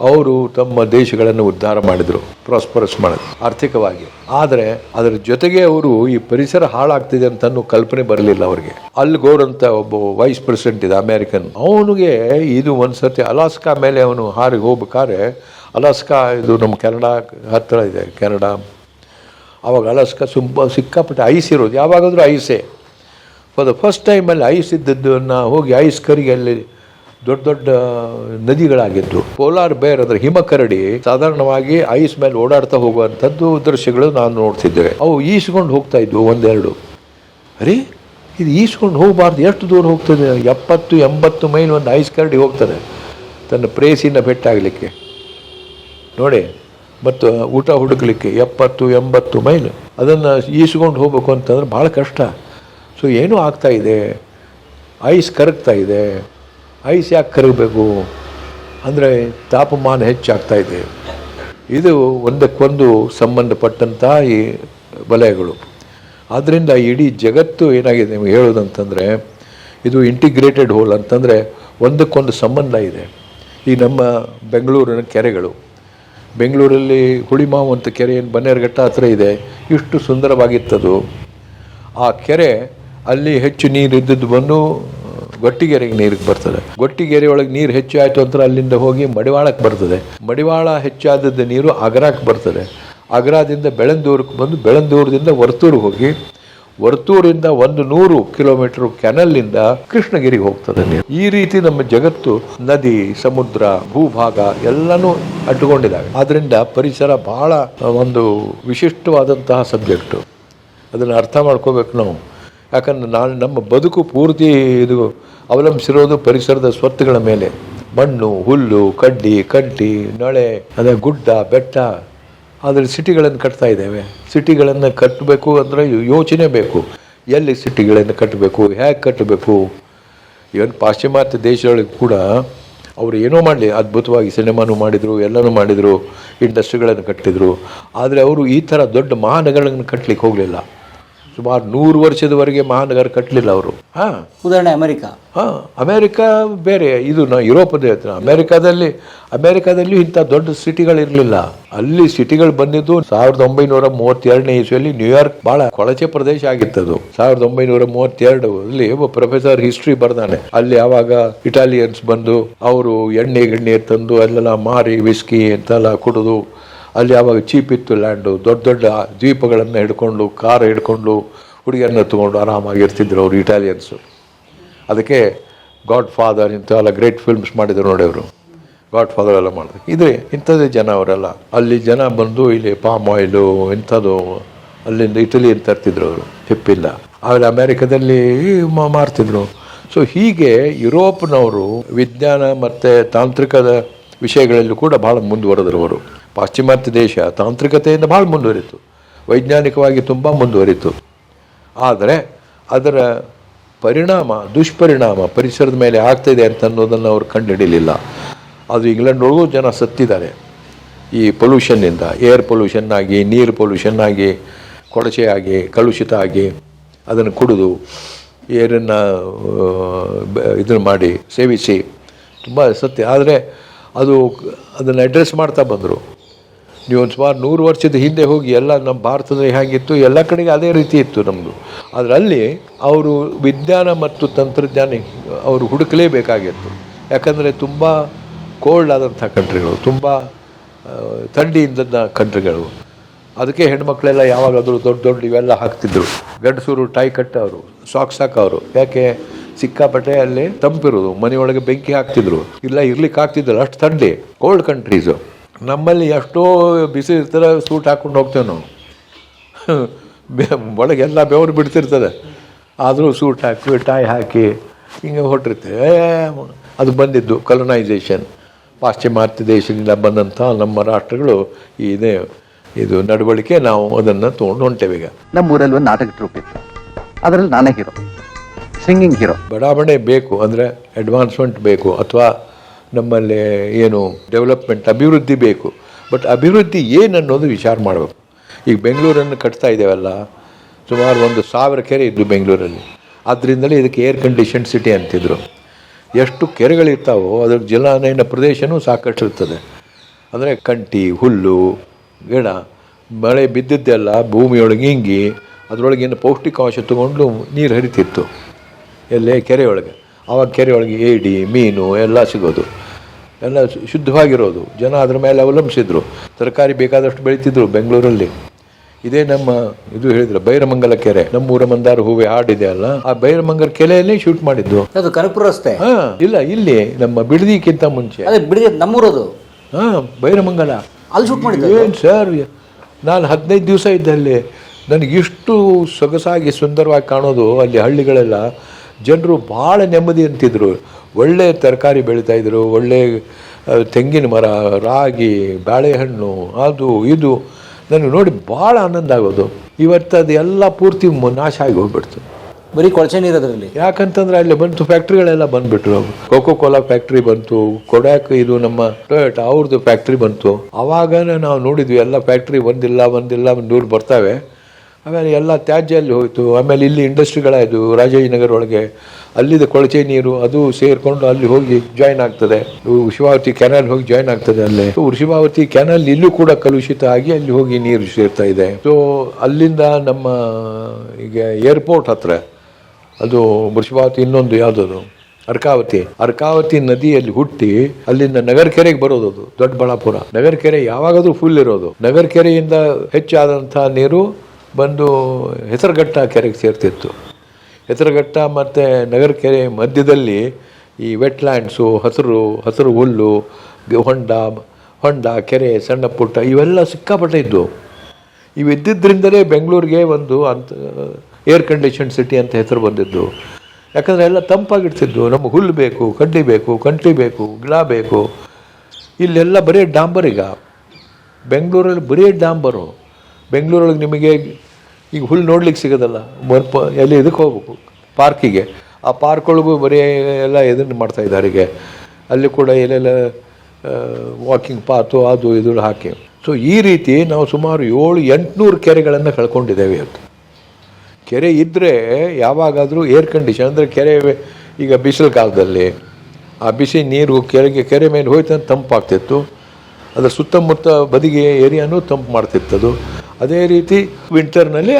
ಅವರು ತಮ್ಮ ದೇಶಗಳನ್ನು ಉದ್ಧಾರ ಮಾಡಿದರು ಪ್ರಾಸ್ಪರಸ್ ಮಾಡಿದ್ರು, ಆರ್ಥಿಕವಾಗಿ. ಆದರೆ ಅದರ ಜೊತೆಗೆ ಅವರು ಈ ಪರಿಸರ ಹಾಳಾಗ್ತಿದೆ ಅಂತ ಕಲ್ಪನೆ ಬರಲಿಲ್ಲ ಅವರಿಗೆ. ಅಲ್ಲಿ ಗೋರ್ ಅಂತ ಒಬ್ಬ ವೈಸ್ ಪ್ರೆಸಿಡೆಂಟ್ ಇದೆ ಅಮೇರಿಕನ್ ಅವನಿಗೆ ಇದು ಒಂದು ಸರ್ತಿ ಅಲಾಸ್ಕಾ ಮೇಲೆ ಅವನು ಹಾರಿ ಹೋಗ್ಬೇಕಾದ್ರೆ ಅಲಾಸ್ಕಾ ಇದು ನಮ್ಮ ಕೆನಡಾ ಹತ್ತಿರ ಇದೆ, ಕೆನಡಾ. ಅವಾಗ ಅಲಾಸ್ಕಾ ತುಂಬ ಸಿಕ್ಕಾಪಟ್ಟೆ ಐಸ್ ಇರೋದು, ಯಾವಾಗಾದರೂ ಐಸೇ ಫಾರ್ ದ ಫಸ್ಟ್ ಟೈಮಲ್ಲಿ ಐಸ್ ಇದ್ದದ್ದನ್ನು ಹೋಗಿ ಐಸ್ ಕರಿಗೆ ಅಲ್ಲಿ ದೊಡ್ಡ ದೊಡ್ಡ ನದಿಗಳಾಗಿದ್ದು. ಪೋಲಾರ್ ಬೇರ್ ಅಂದ್ರೆ ಹಿಮ ಕರಡಿ ಸಾಧಾರಣವಾಗಿ ಐಸ್ ಮೇಲೆ ಓಡಾಡ್ತಾ ಹೋಗುವಂಥದ್ದು ದೃಶ್ಯಗಳು ನಾನು ನೋಡ್ತಿದ್ದೇವೆ. ಅವು ಈಸ್ಕೊಂಡು ಹೋಗ್ತಾ ಇದ್ವು, ಒಂದೆರಡು. ಅರೆ, ಇದು ಈಸ್ಕೊಂಡು ಹೋಗಬಾರ್ದು, ಎಷ್ಟು ದೂರ ಹೋಗ್ತದೆ? ಎಪ್ಪತ್ತು, ಎಂಬತ್ತು ಮೈಲ್ ಒಂದು ಐಸ್ ಕರಡಿ ಹೋಗ್ತದೆ, ತನ್ನ ಪ್ರೇಸಿನ ಬೆಟ್ಟಾಗಲಿಕ್ಕೆ ನೋಡಿ, ಮತ್ತು ಊಟ ಹುಡುಕ್ಲಿಕ್ಕೆ ಎಪ್ಪತ್ತು, ಎಂಬತ್ತು ಮೈಲ್. ಅದನ್ನು ಈಸ್ಕೊಂಡು ಹೋಗಬೇಕು ಅಂತಂದ್ರೆ ಭಾಳ ಕಷ್ಟ. ಸೊ, ಏನೂ ಆಗ್ತಾ ಇದೆ. ಐಸ್ ಕರಗ್ತಾ ಇದೆ. ಐಸ್ ಯಾಕೆ ಕರಗಬೇಕು? ಅಂದರೆ ತಾಪಮಾನ ಹೆಚ್ಚಾಗ್ತಾ ಇದೆ. ಇದು ಒಂದಕ್ಕೊಂದು ಸಂಬಂಧಪಟ್ಟಂತಹ ಈ ವಲಯಗಳು. ಆದ್ದರಿಂದ ಇಡೀ ಜಗತ್ತು ಏನಾಗಿದೆ ನಿಮಗೆ ಹೇಳೋದಂತಂದರೆ, ಇದು ಇಂಟಿಗ್ರೇಟೆಡ್ ಹೋಲ್ ಅಂತಂದರೆ ಒಂದಕ್ಕೊಂದು ಸಂಬಂಧ ಇದೆ. ಈ ನಮ್ಮ ಬೆಂಗಳೂರಿನ ಕೆರೆಗಳು. ಬೆಂಗಳೂರಲ್ಲಿ ಹುಳಿಮಾವು ಅಂತ ಕೆರೆ ಏನು ಬನ್ನೇರುಘಟ್ಟ ಹತ್ರ ಇದೆ, ಇಷ್ಟು ಸುಂದರವಾಗಿತ್ತದು. ಆ ಕೆರೆ ಅಲ್ಲಿ ಹೆಚ್ಚು ನೀರು ಇದ್ದದ್ದು ಬಂದು ಗೊಟ್ಟಿಗೆರೆಗೆ ನೀರಿಗೆ ಬರ್ತದೆ. ಗೊಟ್ಟಿಗೆರೆ ಒಳಗೆ ನೀರು ಹೆಚ್ಚು ಆಯಿತು ಅಂತ ಅಲ್ಲಿಂದ ಹೋಗಿ ಮಡಿವಾಳಕ್ಕೆ ಬರ್ತದೆ. ಮಡಿವಾಳ ಹೆಚ್ಚಾದದ್ದು ನೀರು ಅಗರಕ್ಕೆ ಬರ್ತದೆ. ಆಗ್ರಾದಿಂದ ಬೆಳಂದೂರಕ್ಕೆ ಬಂದು ಬೆಳಂದೂರದಿಂದ ವರ್ತೂರಿಗೆ ಹೋಗಿ, ವರ್ತೂರಿಂದ ಒಂದು ನೂರು ಕಿಲೋಮೀಟರ್ ಕೆನಲ್ನಿಂದ ಕೃಷ್ಣಗಿರಿಗೆ ಹೋಗ್ತದೆ ನೀರು. ಈ ರೀತಿ ನಮ್ಮ ಜಗತ್ತು, ನದಿ, ಸಮುದ್ರ, ಭೂಭಾಗ ಎಲ್ಲನೂ ಅಡ್ಡುಕೊಂಡಿದ್ದಾವೆ ಆದ್ದರಿಂದ ಪರಿಸರ ಬಹಳ ಒಂದು ವಿಶಿಷ್ಟವಾದಂತಹ ಸಬ್ಜೆಕ್ಟು. ಅದನ್ನು ಅರ್ಥ ಮಾಡ್ಕೋಬೇಕು ನಾವು. ಯಾಕಂದ್ರೆ ನಾನು ನಮ್ಮ ಬದುಕು ಪೂರ್ತಿ ಇದು ಅವಲಂಬಿಸಿರೋದು ಪರಿಸರದ ಸ್ವತ್ತುಗಳ ಮೇಲೆ. ಮಣ್ಣು, ಹುಲ್ಲು, ಕಡ್ಡಿ, ಕಂಟಿ, ನಳೆ, ಅದೇ ಗುಡ್ಡ, ಬೆಟ್ಟ. ಆದರೆ ಸಿಟಿಗಳನ್ನು ಕಟ್ತಾ ಇದ್ದೇವೆ. ಸಿಟಿಗಳನ್ನು ಕಟ್ಟಬೇಕು ಅಂದರೆ ಯೋಚನೆ ಬೇಕು. ಎಲ್ಲಿ ಸಿಟಿಗಳನ್ನು ಕಟ್ಟಬೇಕು, ಹೇಗೆ ಕಟ್ಟಬೇಕು? ಇವನ್ ಪಾಶ್ಚಿಮಾತ್ಯ ದೇಶಗಳಿಗೆ ಕೂಡ ಅವರು ಏನೋ ಮಾಡಲಿ. ಅದ್ಭುತವಾಗಿ ಸಿನಿಮಾನು ಮಾಡಿದರು, ಎಲ್ಲನೂ ಮಾಡಿದರು, ಇಂಡಸ್ಟ್ರಿಗಳನ್ನು ಕಟ್ಟಿದರು. ಆದರೆ ಅವರು ಈ ಥರ ದೊಡ್ಡ ಮಹಾನಗರಗಳನ್ನು ಕಟ್ಟಲಿಕ್ಕೆ ಹೋಗಲಿಲ್ಲ. ಸುಮಾರು ನೂರು ವರ್ಷದವರೆಗೆ ಮಹಾನಗರ ಕಟ್ಟಲಿಲ್ಲ ಅವರು. ಹಾಂ. ಉದಾಹರಣೆ ಅಮೆರಿಕ. ಹಾಂ ಅಮೇರಿಕಾ ಬೇರೆ ಇದು ನಾ ಯುರೋಪದ ಹೇಳ್ತೀನಿ ಅಮೇರಿಕಾದಲ್ಲಿ ಅಮೇರಿಕಾದಲ್ಲಿ ಇಂಥ ದೊಡ್ಡ ಸಿಟಿಗಳಿರಲಿಲ್ಲ ಅಲ್ಲಿ ಸಿಟಿಗಳು ಬಂದಿದ್ದು ಸಾವಿರದ ಒಂಬೈನೂರ ಮೂವತ್ತೆರಡನೇ ಇಸ್ವಿಯಲ್ಲಿ ನ್ಯೂಯಾರ್ಕ್ ಬಹಳ ಕೊಳಚೆ ಪ್ರದೇಶ ಆಗಿತ್ತದು. ಸಾವಿರದ ಒಂಬೈನೂರ ಮೂವತ್ತೆರಡು ಅಲ್ಲಿ ಒಬ್ಬ ಪ್ರೊಫೆಸರ್ ಹಿಸ್ಟ್ರಿ ಬರ್ದಾನೆ. ಅಲ್ಲಿ ಆವಾಗ ಇಟಾಲಿಯನ್ಸ್ ಬಂದು ಅವರು ಎಣ್ಣೆ ಗಿಣ್ಣೆ ತಂದು ಅಲ್ಲೆಲ್ಲ ಮಾರಿ ವಿಸ್ಕಿ ಅಂತೆಲ್ಲ ಕುಡಿದು ಅಲ್ಲಿ ಯಾವಾಗ ಚೀಪ್ ಇತ್ತು ಲ್ಯಾಂಡು ದೊಡ್ಡ ದೊಡ್ಡ ದ್ವೀಪಗಳನ್ನು ಹಿಡ್ಕೊಂಡು, ಕಾರ್ ಹಿಡ್ಕೊಂಡು ಹುಡುಗಿಯನ್ನು ತೊಗೊಂಡು ಆರಾಮಾಗಿರ್ತಿದ್ರು ಅವರು ಇಟಾಲಿಯನ್ಸು ಅದಕ್ಕೆ ಗಾಡ್ ಫಾದರ್ ಇಂಥವೆಲ್ಲ ಗ್ರೇಟ್ ಫಿಲ್ಮ್ಸ್ ಮಾಡಿದ್ರು ನೋಡಿ ಅವರು. ಗಾಡ್ ಫಾದರ್ ಎಲ್ಲ ಮಾಡಿದ್ರು. ಇದೇ ಇಂಥದ್ದೇ ಜನ ಅವರೆಲ್ಲ. ಅಲ್ಲಿ ಜನ ಬಂದು ಇಲ್ಲಿ ಪಾಮ್ ಆಯಿಲು ಇಂಥದ್ದು ಅಲ್ಲಿಂದ ಇಟಲಿಯಿಂದ ತರ್ತಿದ್ರು ಅವರು. ಹಿಪ್ಪಿಲ್ಲ ಆಮೇಲೆ ಅಮೇರಿಕದಲ್ಲಿ ಮಾರ್ತಿದ್ರು. ಸೊ ಹೀಗೆ ಯುರೋಪ್ನವರು ವಿಜ್ಞಾನ ಮತ್ತು ತಾಂತ್ರಿಕದ ವಿಷಯಗಳಲ್ಲೂ ಕೂಡ ಭಾಳ ಮುಂದುವರೆದ್ರು ಅವರು. ಪಾಶ್ಚಿಮಾತ್ಯ ದೇಶ ತಾಂತ್ರಿಕತೆಯಿಂದ ಭಾಳ ಮುಂದುವರಿತು. ವೈಜ್ಞಾನಿಕವಾಗಿ ತುಂಬ ಮುಂದುವರಿತು. ಆದರೆ ಅದರ ಪರಿಣಾಮ, ದುಷ್ಪರಿಣಾಮ ಪರಿಸರದ ಮೇಲೆ ಆಗ್ತಾಯಿದೆ ಅಂತ ಅನ್ನೋದನ್ನು ಅವರು ಕಂಡುಹಿಡಿಯಲಿಲ್ಲ ಅದು ಇಂಗ್ಲೆಂಡೊಳಗೂ ಜನ ಸತ್ತಿದ್ದಾರೆ. ಈ ಪೊಲ್ಯೂಷನ್ನಿಂದ, ಏರ್ ಪೊಲ್ಯೂಷನ್ ಆಗಿ ನೀರು ಪೊಲ್ಯೂಷನ್ ಆಗಿ ಕೊಳಚೆ ಆಗಿ ಕಲುಷಿತ ಆಗಿ ಅದನ್ನು ಕುಡಿದು ಏರನ್ನು ಇದನ್ನು ಮಾಡಿ ಸೇವಿಸಿ ತುಂಬ ಸತ್ಯ. ಆದರೆ ಅದು ಅದನ್ನು ಅಡ್ರೆಸ್ ಮಾಡ್ತಾ ಬಂದರು. ನೀವು ಒಂದು ಸುಮಾರು ನೂರು ವರ್ಷದ ಹಿಂದೆ ಹೋಗಿ ಎಲ್ಲ ನಮ್ಮ ಭಾರತದಲ್ಲಿ ಹೇಗಿತ್ತು ಎಲ್ಲ ಕಡೆಗೆ ಅದೇ ರೀತಿ ಇತ್ತು ನಮ್ಮದು ಅದರಲ್ಲಿ ಅವರು ವಿಜ್ಞಾನ ಮತ್ತು ತಂತ್ರಜ್ಞಾನ ಅವರು ಹುಡುಕಲೇಬೇಕಾಗಿತ್ತು. ಯಾಕಂದರೆ ತುಂಬ ಕೋಲ್ಡ್ ಆದಂಥ ಕಂಟ್ರಿಗಳು ತುಂಬ ಥಂಡಿಯಿಂದ ಕಂಟ್ರಿಗಳು ಅದಕ್ಕೆ ಹೆಣ್ಮಕ್ಳೆಲ್ಲ ಯಾವಾಗಾದರೂ ದೊಡ್ಡ ದೊಡ್ಡ ಇವೆಲ್ಲ ಹಾಕ್ತಿದ್ರು. ಗಂಡಸೂರು ಟೈ ಕಟ್ಟವರು ಸಾಕ್ಸ್ ಹಾಕೋರು ಯಾಕೆ? ಸಿಕ್ಕಾಪಟ್ಟೆ ಅಲ್ಲಿ ತಂಪಿರೋದು, ಮನೆಯೊಳಗೆ ಬೆಂಕಿ ಹಾಕ್ತಿದ್ರು. ಇಲ್ಲ ಇರ್ಲಿಕ್ಕೆ ಹಾಕ್ತಿದ್ರು ಅಷ್ಟು ಥಂಡಿ. ಕೋಲ್ಡ್ ಕಂಟ್ರೀಸು ನಮ್ಮಲ್ಲಿ ಎಷ್ಟೋ ಬಿಸಿ ಇರ್ತಾರೆ ಸೂಟ್ ಹಾಕ್ಕೊಂಡು ಹೋಗ್ತೇವೆ ನಾವು. ಒಳಗೆ ಒಳಗೆಲ್ಲ ಬೆವರು ಬಿಡ್ತಿರ್ತದೆ. ಆದರೂ ಸೂಟ್ ಹಾಕಿ ಟಾಯ್ ಹಾಕಿ ಹಿಂಗೆ ಹೊರಟಿರ್ತೇವೆ ಅದು ಬಂದಿದ್ದು ಕಲನೈಸೇಷನ್ ಪಾಶ್ಚಿಮಾತ್ಯ ದೇಶದಿಂದ ಬಂದಂಥ ನಮ್ಮ ರಾಷ್ಟ್ರಗಳು ಇದೇ ಇದು ನಡವಳಿಕೆ ನಾವು ಅದನ್ನು ತೊಗೊಂಡು ಹೊಂಟೇವೆ ಈಗ. ನಮ್ಮೂರಲ್ಲಿ ಒಂದು ನಾಟಕ ಟ್ರೂಪ್ ಇತ್ತು. ಅದರಲ್ಲಿ ನಾನೇ ಹೀರೋ ಸಿಂಗಿಂಗ್ ಹೀರೋ ಬಡಾವಣೆ ಬೇಕು ಅಂದರೆ ಅಡ್ವಾನ್ಸ್ಮೆಂಟ್ ಬೇಕು ಅಥವಾ ನಮ್ಮಲ್ಲಿ ಏನು ಡೆವಲಪ್ಮೆಂಟ್ ಅಭಿವೃದ್ಧಿ ಬೇಕು. ಬಟ್ ಅಭಿವೃದ್ಧಿ ಏನು ಅನ್ನೋದು ವಿಚಾರ ಮಾಡಬೇಕು. ಈಗ ಬೆಂಗಳೂರನ್ನು ಕಟ್ತಾ ಇದ್ದೇವಲ್ಲ, ಸುಮಾರು ಒಂದು ಸಾವಿರ ಕೆರೆ ಇದ್ದು ಬೆಂಗಳೂರಲ್ಲಿ. ಆದ್ದರಿಂದಲೇ ಇದಕ್ಕೆ ಏರ್ ಕಂಡೀಷನ್ ಸಿಟಿ ಅಂತಿದ್ರು. ಎಷ್ಟು ಕೆರೆಗಳಿರ್ತಾವೋ ಅದ್ರ ಜಲಾನಯನ ಪ್ರದೇಶವೂ ಸಾಕಷ್ಟು ಇರ್ತದೆ. ಅಂದರೆ ಕಂಟಿ, ಹುಲ್ಲು, ಗಿಡ, ಮಳೆ ಬಿದ್ದಿದ್ದೆಲ್ಲ ಭೂಮಿಯೊಳಗೆ ಇಂಗಿ ಅದರೊಳಗಿನ ಪೌಷ್ಟಿಕಾಂಶ ತಗೊಂಡು ನೀರು ಹರಿತಿತ್ತು. ಎಲ್ಲೇ ಕೆರೆಯೊಳಗೆ. ಆವಾಗ ಒಳಗೆ ಏಡಿ ಮೀನು ಎಲ್ಲ ಸಿಗೋದು. ಎಲ್ಲ ಶುದ್ಧವಾಗಿರೋದು. ಜನ ಅದ್ರ ಮೇಲೆ ಅವಲಂಬಿಸಿದ್ರು. ತರಕಾರಿ ಬೇಕಾದಷ್ಟು ಬೆಳೀತಿದ್ರು ಬೆಂಗಳೂರಲ್ಲಿ. ಇದೇ ನಮ್ಮ ಇದು ಹೇಳಿದ್ರು ಬೈರಮಂಗಲ ಕೆರೆ. ನಮ್ಮೂರ ಮಂದಾರ ಹೂವೆ ಹಾಡಿದೆ ಅಲ್ಲ ಆ ಬೈರಮಂಗಲ ಕೆರೆಯಲ್ಲಿ ಶೂಟ್ ಮಾಡಿದ್ದು. ಅದು ಕನಕಪುರ ರಸ್ತೆ? ಹಾ ಇಲ್ಲ ಇಲ್ಲಿ ನಮ್ಮ ಬಿಡದಿಕ್ಕಿಂತ ಮುಂಚೆ. ಅದೇ ಬಿಡದಿ ನಮ್ಮೂರದು? ಹಾ ಬೈರಮಂಗಲ. ಅಲ್ಲಿ ಶೂಟ್ ಮಾಡಿದ್ದು ಏನು ಸರ್ ನಾನು ಹದಿನೈದು ದಿವಸ ಇದ್ದಲ್ಲಿ ನನಗೆ ಇಷ್ಟು ಸೊಗಸಾಗಿ ಸುಂದರವಾಗಿ ಕಾಣೋದು ಅಲ್ಲಿ ಹಳ್ಳಿಗಳೆಲ್ಲ. ಜನರು ಭಾಳ ನೆಮ್ಮದಿ ಅಂತಿದ್ರು. ಒಳ್ಳೆ ತರಕಾರಿ ಬೆಳೀತಾ ಇದ್ರು ಒಳ್ಳೆ ತೆಂಗಿನ ಮರ ರಾಗಿ ಬಾಳೆಹಣ್ಣು ಅದು ಇದು. ನನಗೆ ನೋಡಿ ಭಾಳ ಆನಂದ ಆಗೋದು. ಇವತ್ತು ಅದು ಎಲ್ಲ ಪೂರ್ತಿ ನಾಶ ಆಗಿ ಹೋಗ್ಬಿಡ್ತು. ಬರೀ ಕೊಳಚೆ ನೀರು ಅದರಲ್ಲಿ? ಯಾಕಂತಂದ್ರೆ ಅಲ್ಲಿ ಬಂತು ಫ್ಯಾಕ್ಟ್ರಿಗಳೆಲ್ಲ ಬಂದ್ಬಿಟ್ರು. ಕೋಕೋ ಕೋಲಾ ಫ್ಯಾಕ್ಟ್ರಿ ಬಂತು ಕೊಡ್ಯಾಕ್ ಇದು ನಮ್ಮ ಟೊಯೋಟ ಅವ್ರದ್ದು ಫ್ಯಾಕ್ಟ್ರಿ ಬಂತು. ಅವಾಗನೇ ನಾವು ನೋಡಿದ್ವಿ ಎಲ್ಲ ಫ್ಯಾಕ್ಟ್ರಿ ಒಂದಿಲ್ಲ ಒಂದಿಲ್ಲ ಒಂದು ನೂರು ಬರ್ತವೆ. ಆಮೇಲೆ ಎಲ್ಲ ತ್ಯಾಜ್ಯ ಅಲ್ಲಿ ಹೋಯಿತು. ಆಮೇಲೆ ಇಲ್ಲಿ ಇಂಡಸ್ಟ್ರಿಗಳಾಯಿತು ರಾಜಾಜಿನಗರ ಒಳಗೆ ಅಲ್ಲಿದ್ದ ಕೊಳಚೆ ನೀರು ಅದು ಸೇರಿಕೊಂಡು ಅಲ್ಲಿ ಹೋಗಿ ಜಾಯ್ನ್ ಆಗ್ತದೆ. ವೃಷಭಾವತಿ ಕೆನಾಲ್ ಹೋಗಿ ಜಾಯ್ನ್ ಆಗ್ತದೆ ಅಲ್ಲಿ. ವೃಷಭಾವತಿ ಕೆನಾಲ್ ಇಲ್ಲೂ ಕೂಡ ಕಲುಷಿತ ಆಗಿ ಅಲ್ಲಿ ಹೋಗಿ ನೀರು ಸೇರ್ತಾ ಇದೆ. ಸೊ ಅಲ್ಲಿಂದ ನಮ್ಮ ಈಗ ಏರ್ಪೋರ್ಟ್ ಹತ್ರ, ಅದು ವೃಷಭಾವತಿ ಇನ್ನೊಂದು ಯಾವುದದು? ಅರ್ಕಾವತಿ. ಅರ್ಕಾವತಿ ನದಿಯಲ್ಲಿ ಹುಟ್ಟಿ ಅಲ್ಲಿಂದ ನಗರ ಕೆರೆಗೆ ಬರೋದು ಅದು ದೊಡ್ಡಬಳ್ಳಾಪುರ ನಗರ ಕೆರೆ ಯಾವಾಗಾದ್ರೂ ಫುಲ್ ಇರೋದು. ನಗರ ಕೆರೆಯಿಂದ ನೀರು ಬಂದು ಹೆಸರುಘಟ್ಟ ಕೆರೆಗೆ ಸೇರ್ತಿತ್ತು. ಹೆಸರುಘಟ್ಟ ಮತ್ತು ನಗರ ಕೆರೆ ಮಧ್ಯದಲ್ಲಿ ಈ ವೆಟ್ಲ್ಯಾಂಡ್ಸು ಹಸಿರು ಹಸಿರು ಹುಲ್ಲು ಹೊಂಡ ಹೊಂಡ, ಕೆರೆ, ಸಣ್ಣ ಪುಟ್ಟ ಇವೆಲ್ಲ ಸಿಕ್ಕಾಪಟ್ಟೆ ಇದ್ದವು ಇವು ಇದ್ದಿದ್ದರಿಂದಲೇ ಬೆಂಗಳೂರಿಗೆ ಒಂದು ಅಂತ ಏರ್ ಕಂಡೀಷನ್ ಸಿಟಿ ಅಂತ ಹೆಸರು ಬಂದಿದ್ದು. ಯಾಕಂದರೆ ಎಲ್ಲ ತಂಪಾಗಿಡ್ತಿದ್ದು ನಮ್ಗೆ ಹುಲ್ಲು ಬೇಕು, ಕಡ್ಡಿ ಬೇಕು ಕಂಟಿ ಬೇಕು, ಗಿಡ ಬೇಕು. ಇಲ್ಲೆಲ್ಲ ಬರೀ ಡಾಂಬರ್ ಈಗ. ಬೆಂಗಳೂರಲ್ಲಿ ಬರೀ ಡಾಂಬರು. ಬೆಂಗಳೂರೊಳಗೆ ನಿಮಗೆ ಈಗ ಹುಲ್ಲು ನೋಡ್ಲಿಕ್ಕೆ ಸಿಗೋದಲ್ಲ, ಬರ್ಪ, ಎಲ್ಲಿ ಇದಕ್ಕೆ ಹೋಗ್ಬೇಕು, ಪಾರ್ಕಿಗೆ. ಆ ಪಾರ್ಕ್ ಒಳಗೂ ಬರೀ ಎಲ್ಲ ಇದನ್ನು ಮಾಡ್ತಾ ಇದ್ದಾರೆ ಈಗ ಅಲ್ಲಿ ಕೂಡ ಎಲ್ಲೆಲ್ಲ ವಾಕಿಂಗ್ ಪಾತು ಅದು ಇದು ಹಾಕಿ. ಸೊ ಈ ರೀತಿ ನಾವು ಸುಮಾರು ಏಳು, ಎಂಟುನೂರು ಕೆರೆಗಳನ್ನು ಕಳ್ಕೊಂಡಿದ್ದೇವೆ ಇವತ್ತು. ಕೆರೆ ಇದ್ದರೆ ಯಾವಾಗಾದರೂ ಏರ್ ಕಂಡೀಷನ್ ಅಂದರೆ ಕೆರೆ ಈಗ ಬಿಸಿಲು ಕಾಲದಲ್ಲಿ, ಆ ಬಿಸಿ ನೀರು ಕೆರೆಗೆ, ಕೆರೆ ಮೇಲೆ ಹೋಯ್ತು ತಂಪಾಗ್ತಿತ್ತು. ಅದರ ಸುತ್ತಮುತ್ತ ಬದಿಗೆ ಏರಿಯಾನೂ ತಂಪು ಮಾಡ್ತಿತ್ತದು. ಅದೇ ರೀತಿ ವಿಂಟರ್ನಲ್ಲಿ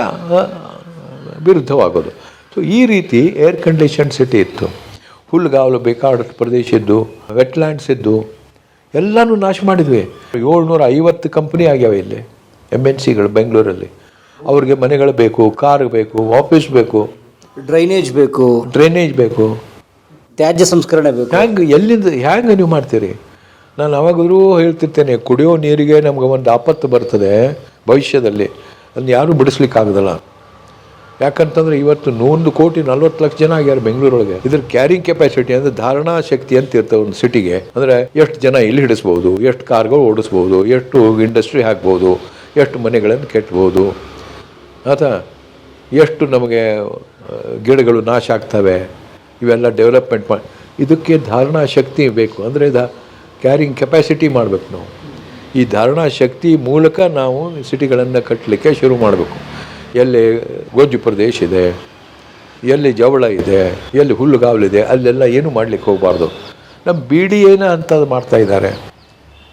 ವಿರುದ್ಧವಾಗೋದು. ಸೊ ಈ ರೀತಿ ಏರ್ ಕಂಡೀಷನ್ ಸಿಟಿ ಇತ್ತು. ಹುಲ್ಲುಗಾವಲು ಬೇಕಾದಷ್ಟು ಪ್ರದೇಶ ಇದ್ದು ವೆಟ್ಲ್ಯಾಂಡ್ಸ್ ಇದ್ದು ಎಲ್ಲನೂ ನಾಶ ಮಾಡಿದ್ವಿ. ಏಳ್ನೂರ ಐವತ್ತು ಕಂಪ್ನಿ ಆಗ್ಯಾವೆ ಇಲ್ಲಿ ಎಂ ಎನ್ ಸಿಗಳು ಬೆಂಗಳೂರಲ್ಲಿ. ಅವ್ರಿಗೆ ಮನೆಗಳು ಬೇಕು ಕಾರ್ ಬೇಕು ಆಫೀಸ್ ಬೇಕು. ಡ್ರೈನೇಜ್ ಬೇಕು. ಡ್ರೈನೇಜ್ ಬೇಕು. ತ್ಯಾಜ್ಯ ಸಂಸ್ಕರಣೆ ಬೇಕು. ಹ್ಯಾಂಗೆ ಎಲ್ಲಿಂದ ಹ್ಯಾಂಗೆ ನೀವು ಮಾಡ್ತೀರಿ? ನಾನು ಅವಾಗಾದರೂ ಹೇಳ್ತಿರ್ತೇನೆ ಕುಡಿಯೋ ನೀರಿಗೆ ನಮ್ಗೆ ಒಂದು ಆಪತ್ತು ಬರ್ತದೆ. ಭವಿಷ್ಯದಲ್ಲಿ ಅದನ್ನ ಯಾರೂ ಬಿಡಿಸ್ಲಿಕ್ಕಾಗದಲ್ಲ. ಯಾಕಂತಂದರೆ ಇವತ್ತು ನೂರು ಕೋಟಿ, ನಲ್ವತ್ತು ಲಕ್ಷ ಜನ ಆಗ್ಯಾರ ಬೆಂಗಳೂರೊಳಗೆ. ಇದ್ರ ಕ್ಯಾರಿಂಗ್ ಕೆಪಾಸಿಟಿ ಅಂದರೆ ಧಾರಣಾ ಶಕ್ತಿ ಅಂತ ಇರ್ತವೆ ಒಂದು ಸಿಟಿಗೆ ಅಂದರೆ ಎಷ್ಟು ಜನ ಇಲ್ಲಿ ಹಿಡಿಸ್ಬೋದು, ಎಷ್ಟು ಕಾರ್ಗಳು ಓಡಿಸ್ಬೋದು, ಎಷ್ಟು ಇಂಡಸ್ಟ್ರಿ ಹಾಕ್ಬೋದು, ಎಷ್ಟು ಮನೆಗಳನ್ನು ಕೆಟ್ಬೋದು. ಆತ ಎಷ್ಟು ನಮಗೆ ಗಿಡಗಳು ನಾಶ ಆಗ್ತವೆ. ಇವೆಲ್ಲ ಡೆವಲಪ್ಮೆಂಟ್ ಮಾಡಿ ಇದಕ್ಕೆ ಧಾರಣಾ ಶಕ್ತಿ ಬೇಕು. ಅಂದರೆ ದ ಕ್ಯಾರಿಂಗ್ ಕೆಪಾಸಿಟಿ ಮಾಡಬೇಕು ನಾವು. ಈ ಧಾರಣಾ ಶಕ್ತಿ ಮೂಲಕ ನಾವು ಸಿಟಿಗಳನ್ನು ಕಟ್ಟಲಿಕ್ಕೆ ಶುರು ಮಾಡಬೇಕು. ಎಲ್ಲಿ ಗೊಜ್ಜು ಪ್ರದೇಶ ಇದೆ ಎಲ್ಲಿ ಜವಳ ಇದೆ ಎಲ್ಲಿ ಹುಲ್ಲುಗಾವಲಿದೆ ಅಲ್ಲೆಲ್ಲ ಏನು ಮಾಡಲಿಕ್ಕೆ ಹೋಗಬಾರ್ದು. ನಮ್ಮ ಬಿ ಡಿ ಏನ ಅಂತ ಮಾಡ್ತಾ ಇದ್ದಾರೆ.